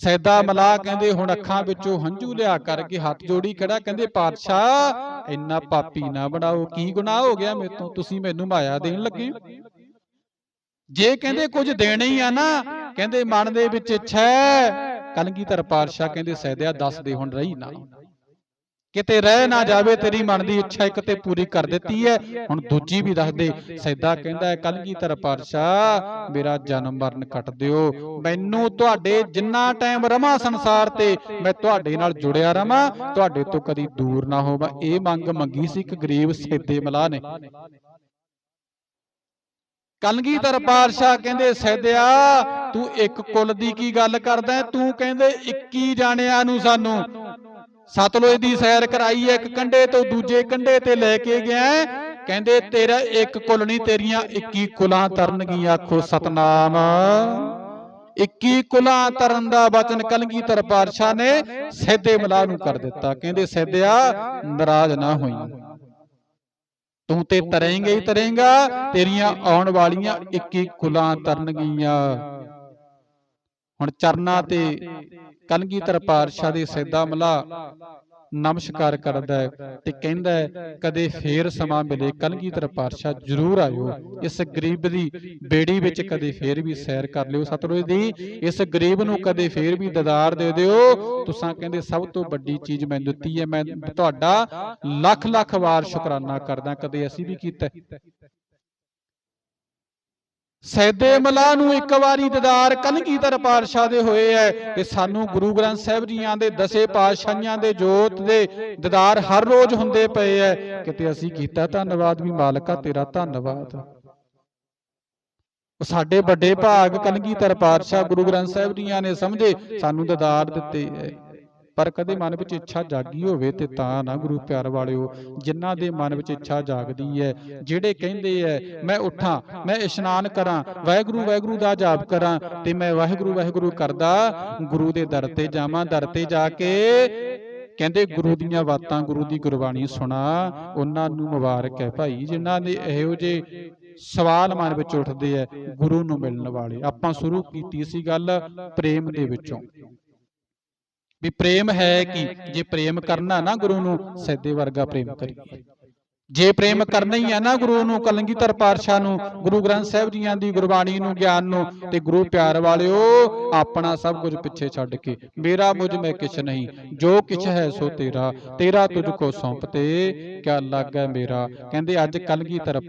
ਸੈਦਾ ਮਲਾਹ ਕਹਿੰਦੇ ਹੁਣ ਅੱਖਾਂ ਵਿੱਚੋਂ ਹੰਝੂ ਲਿਆ ਕਰਕੇ ਹੱਥ ਜੋੜੀ ਖੜਾ ਕਹਿੰਦੇ ਪਾਤਸ਼ਾਹ ਇੰਨਾ ਪਾਪੀ ਨਾ ਬਣਾਓ ਕੀ ਗੁਨਾਹ ਹੋ ਗਿਆ ਮੇਰੇ ਤੋਂ? ਤੁਸੀਂ ਮੈਨੂੰ ਮਾਇਆ ਦੇਣ ਲੱਗੇ? ਜੇ ਕਹਿੰਦੇ ਕੁਝ ਦੇਣਾ ਹੀ ਆ ਨਾ ਕਹਿੰਦੇ ਮਨ ਦੇ ਵਿੱਚ ਇੱਛਾ ਕਲਗੀਧਰ ਪਾਤਸ਼ਾਹ ਕਹਿੰਦੇ ਸੈਦਿਆ ਦੱਸ ਦੇ ਹੁਣ ਰਹੀ ਨਾ। ਕਿਤੇ ਰਹਿ ਨਾ ਜਾਵੇ ਤੇਰੀ ਮਨ ਦੀ ਇੱਛਾ ਇੱਕ ਤੇ ਪੂਰੀ ਕਰ ਦਿੱਤੀ ਹੈ। ਹੁਣ ਦੂਜੀ ਵੀ ਦੱਸ ਦੇ, ਸੈਦਾ ਕਹਿੰਦਾ ਹੈ, ਕਲਗੀਧਰ ਪਾਤਸ਼ਾਹ, ਮੇਰਾ ਜਨਮ ਮਰਨ ਕੱਟ ਦਿਓ। ਮੈਨੂੰ ਤੁਹਾਡੇ ਜਿੰਨਾ ਟਾਈਮ ਰਮਾ ਸੰਸਾਰ ਤੇ, ਮੈਂ ਤੁਹਾਡੇ ਨਾਲ ਜੁੜਿਆ ਰਵਾਂ। ਤੁਹਾਡੇ ਤੋਂ ਕਦੀ ਦੂਰ ਨਾ ਹੋਵਾਂ। ਇਹ ਮੰਗ ਮੰਗੀ ਸੀ ਇੱਕ ਗਰੀਬ ਸੈਦੇ ਮਲਾਹ ਨੇ। ਕਲਗੀਧਰ ਪਾਤਸ਼ਾਹ ਕਹਿੰਦੇ, ਸੈਦਿਆ, ਤੂੰ ਇੱਕ ਕੁੱਲ ਦੀ ਕੀ ਗੱਲ ਕਰਦਾ ਤੂੰ ਕਹਿੰਦੇ 21 ਜਾਣਿਆਂ ਨੂੰ ਸਾਨੂੰ ਸਤਲੁਜ ਦੀ ਸੈਰ ਕਰਾਈ ਇੱਕ ਕੰਢੇ ਤੋਂ ਦੂਜੇ ਕੰਢੇ ਤੇ ਲੈ ਕੇ ਗਿਆ ਕਹਿੰਦੇ, ਤੇਰਾ ਇੱਕ ਕੁਲ ਨਹੀਂ, ਤੇਰੀਆਂ 21 ਕੁਲਾਂ ਤਰਨਗੀਆਂ ਆਖੋ ਸਤਨਾਮ। 21 ਕੁਲਾਂ ਤਰਨ ਦਾ ਬਚਨ ਕਲਗੀਧਰ ਪਾਤਸ਼ਾਹ ਨੇ ਸੈਦੇ ਮਲਾਹ ਨੂੰ ਕਰ ਦਿੱਤਾ। ਕਹਿੰਦੇ ਸੈਦਿਆ ਨਾਰਾਜ਼ ਨਾ ਹੋਈ। ਤੂੰ ਤੇ ਤਰੇਂਗਾ ਹੀ ਤਰੇਂਗਾ, ਤੇਰੀਆਂ ਆਉਣ ਵਾਲੀਆਂ 21 ਕੁਲਾਂ ਤਰਨਗੀਆਂ ਹੁਣ ਚਰਨਾ ਤੇ ਕਲਗੀਧਰ ਪਾਤਸ਼ਾਹ ਦੇ ਸੈਦਾ ਮਲਾ ਨਮਸਕਾਰ ਕਰਦਾ ਹੈ ਤੇ ਕਹਿੰਦਾ ਹੈ ਕਦੇ ਫੇਰ ਸਮਾਂ ਮਿਲੇ ਕਲਗੀਧਰ ਪਾਤਸ਼ਾਹ ਜਰੂਰ ਆਇਓ। ਇਸ ਗਰੀਬ ਦੀ ਬੇੜੀ ਵਿੱਚ ਕਦੇ ਫੇਰ ਵੀ ਸੈਰ ਕਰ ਲਿਓ। ਸਤਲੁਜ ਦੀ ਇਸ ਗਰੀਬ ਨੂੰ ਕਦੇ ਫੇਰ ਵੀ ਦਦਾਰ ਦੇ ਦਿਓ। ਤੁਸਾਂ ਕਹਿੰਦੇ ਸਭ ਤੋਂ ਵੱਡੀ ਚੀਜ਼ ਮੈਨੂੰ ਦਿੱਤੀ ਹੈ ਮੈਂ ਤੁਹਾਡਾ ਲੱਖ ਲੱਖ ਵਾਰ ਸ਼ੁਕਰਾਨਾ ਕਰਦਾ ਕਦੇ ਅਸੀਂ ਵੀ ਕੀਤਾ। ਸੈਦੇ ਮਲਾ ਨੂੰ ਇੱਕ ਵਾਰੀ ਦਿਦਾਰ ਕਲਗੀਧਰ ਪਾਤਸ਼ਾਹ ਦੇ ਹੋਏ ਐ ਤੇ ਸਾਨੂੰ ਗੁਰੂ ਗ੍ਰੰਥ ਸਾਹਿਬ ਜੀਆਂ ਦੇ ਦਸੇ ਪਾਤਸ਼ਾਹੀਆਂ ਦੇ ਜੋਤ ਦੇ ਦਿਦਾਰ ਹਰ ਰੋਜ਼ ਹੁੰਦੇ ਪਏ ਐ ਕਿਤੇ ਅਸੀਂ ਕੀਤਾ ਧੰਨਵਾਦ ਵੀ ਮਾਲਕਾ ਤੇਰਾ ਧੰਨਵਾਦ। ਉਹ ਸਾਡੇ ਵੱਡੇ ਭਾਗ ਕਲਗੀਧਰ ਪਾਤਸ਼ਾਹ ਗੁਰੂ ਗ੍ਰੰਥ ਸਾਹਿਬ ਜੀਆਂ ਨੇ ਸਮਝੇ ਸਾਨੂੰ ਦਿਦਾਰ ਦਿੱਤੇ ਐ। ਪਰ ਕਦੇ ਮਨ ਵਿੱਚ ਇੱਛਾ ਜਾਗੀ ਹੋਵੇ ਤੇ ਤਾਂ ਨਾ ਗੁਰੂ ਪਿਆਰ ਵਾਲਿਓ, ਜਿਨ੍ਹਾਂ ਦੇ ਮਨ ਵਿੱਚ ਇੱਛਾ ਜਾਗਦੀ ਹੈ, ਜਿਹੜੇ ਕਹਿੰਦੇ ਐ ਮੈਂ ਉੱਠਾਂ, ਮੈਂ ਇਸ਼ਨਾਨ ਕਰਾਂ, ਵਾਹਿਗੁਰੂ ਵਾਹਿਗੁਰੂ ਦਾ ਜਾਪ ਕਰਾਂ ਤੇ ਮੈਂ ਵਾਹਿਗੁਰੂ ਵਾਹਿਗੁਰੂ ਕਰਦਾ ਗੁਰੂ ਦੇ ਦਰ ਤੇ ਜਾਵਾਂ, ਦਰ ਤੇ ਜਾ ਕੇ। ਕਹਿੰਦੇ ਗੁਰੂ ਦੀਆਂ ਬਾਤਾਂ ਗੁਰੂ ਦੀ ਗੁਰਬਾਣੀ ਸੁਣਾ, ਉਹਨਾਂ ਨੂੰ ਮੁਬਾਰਕ ਹੈ ਭਾਈ, ਜਿਨ੍ਹਾਂ ਦੇ ਇਹੋ ਜਿਹੇ ਸਵਾਲ ਮਨ ਵਿੱਚ ਉੱਠਦੇ ਐ ਗੁਰੂ ਨੂੰ ਮਿਲਣ ਵਾਲੇ। ਆਪਾਂ ਸ਼ੁਰੂ ਕੀਤੀ ਸੀ ਗੱਲ ਪ੍ਰੇਮ ਦੇ ਵਿੱਚੋਂ। ਵੀ ਪ੍ਰੇਮ ਹੈ ਕਿ? ਜੇ ਪ੍ਰੇਮ ਕਰਨਾ ਨਾ ਗੁਰੂ ਨੂੰ ਸੈਦੇ ਵਰਗਾ ਪ੍ਰੇਮ ਕਰੀਏ। ਜੇ ਪ੍ਰੇਮ ਕਰਨਾ ਹੀ ਹੈ ਨਾ ਗੁਰੂ ਨੂੰ ਕਲੰਗੀਧਰ ਪਾਤਸ਼ਾਹ ਨੂੰ ਗੁਰੂ ਗ੍ਰੰਥ ਸਾਹਿਬ ਜੀਆਂ ਦੀ ਗੁਰਬਾਣੀ ਨੂੰ ਗਿਆਨ ਨੂੰ ਤੇ ਗੁਰੂ ਪਿਆਰ ਵਾਲਿਓ ਆਪਣਾ ਸਭ ਕੁਝ ਪਿੱਛੇ ਛੱਡ ਕੇ ਮੇਰਾ ਮੁਝ ਮੈਂ ਕਿਛ ਨਹੀਂ ਜੋ ਕਿਛ ਹੈ ਸੋ ਤੇਰਾ ਤੇਰਾ ਤੁਝ ਕੋ ਸੌਂਪਤੇ ਕਿਆ ਲੱਗਾ ਮੇਰਾ। ਕਹਿੰਦੇ ਅੱਜ ਕਲਗੀਧਰ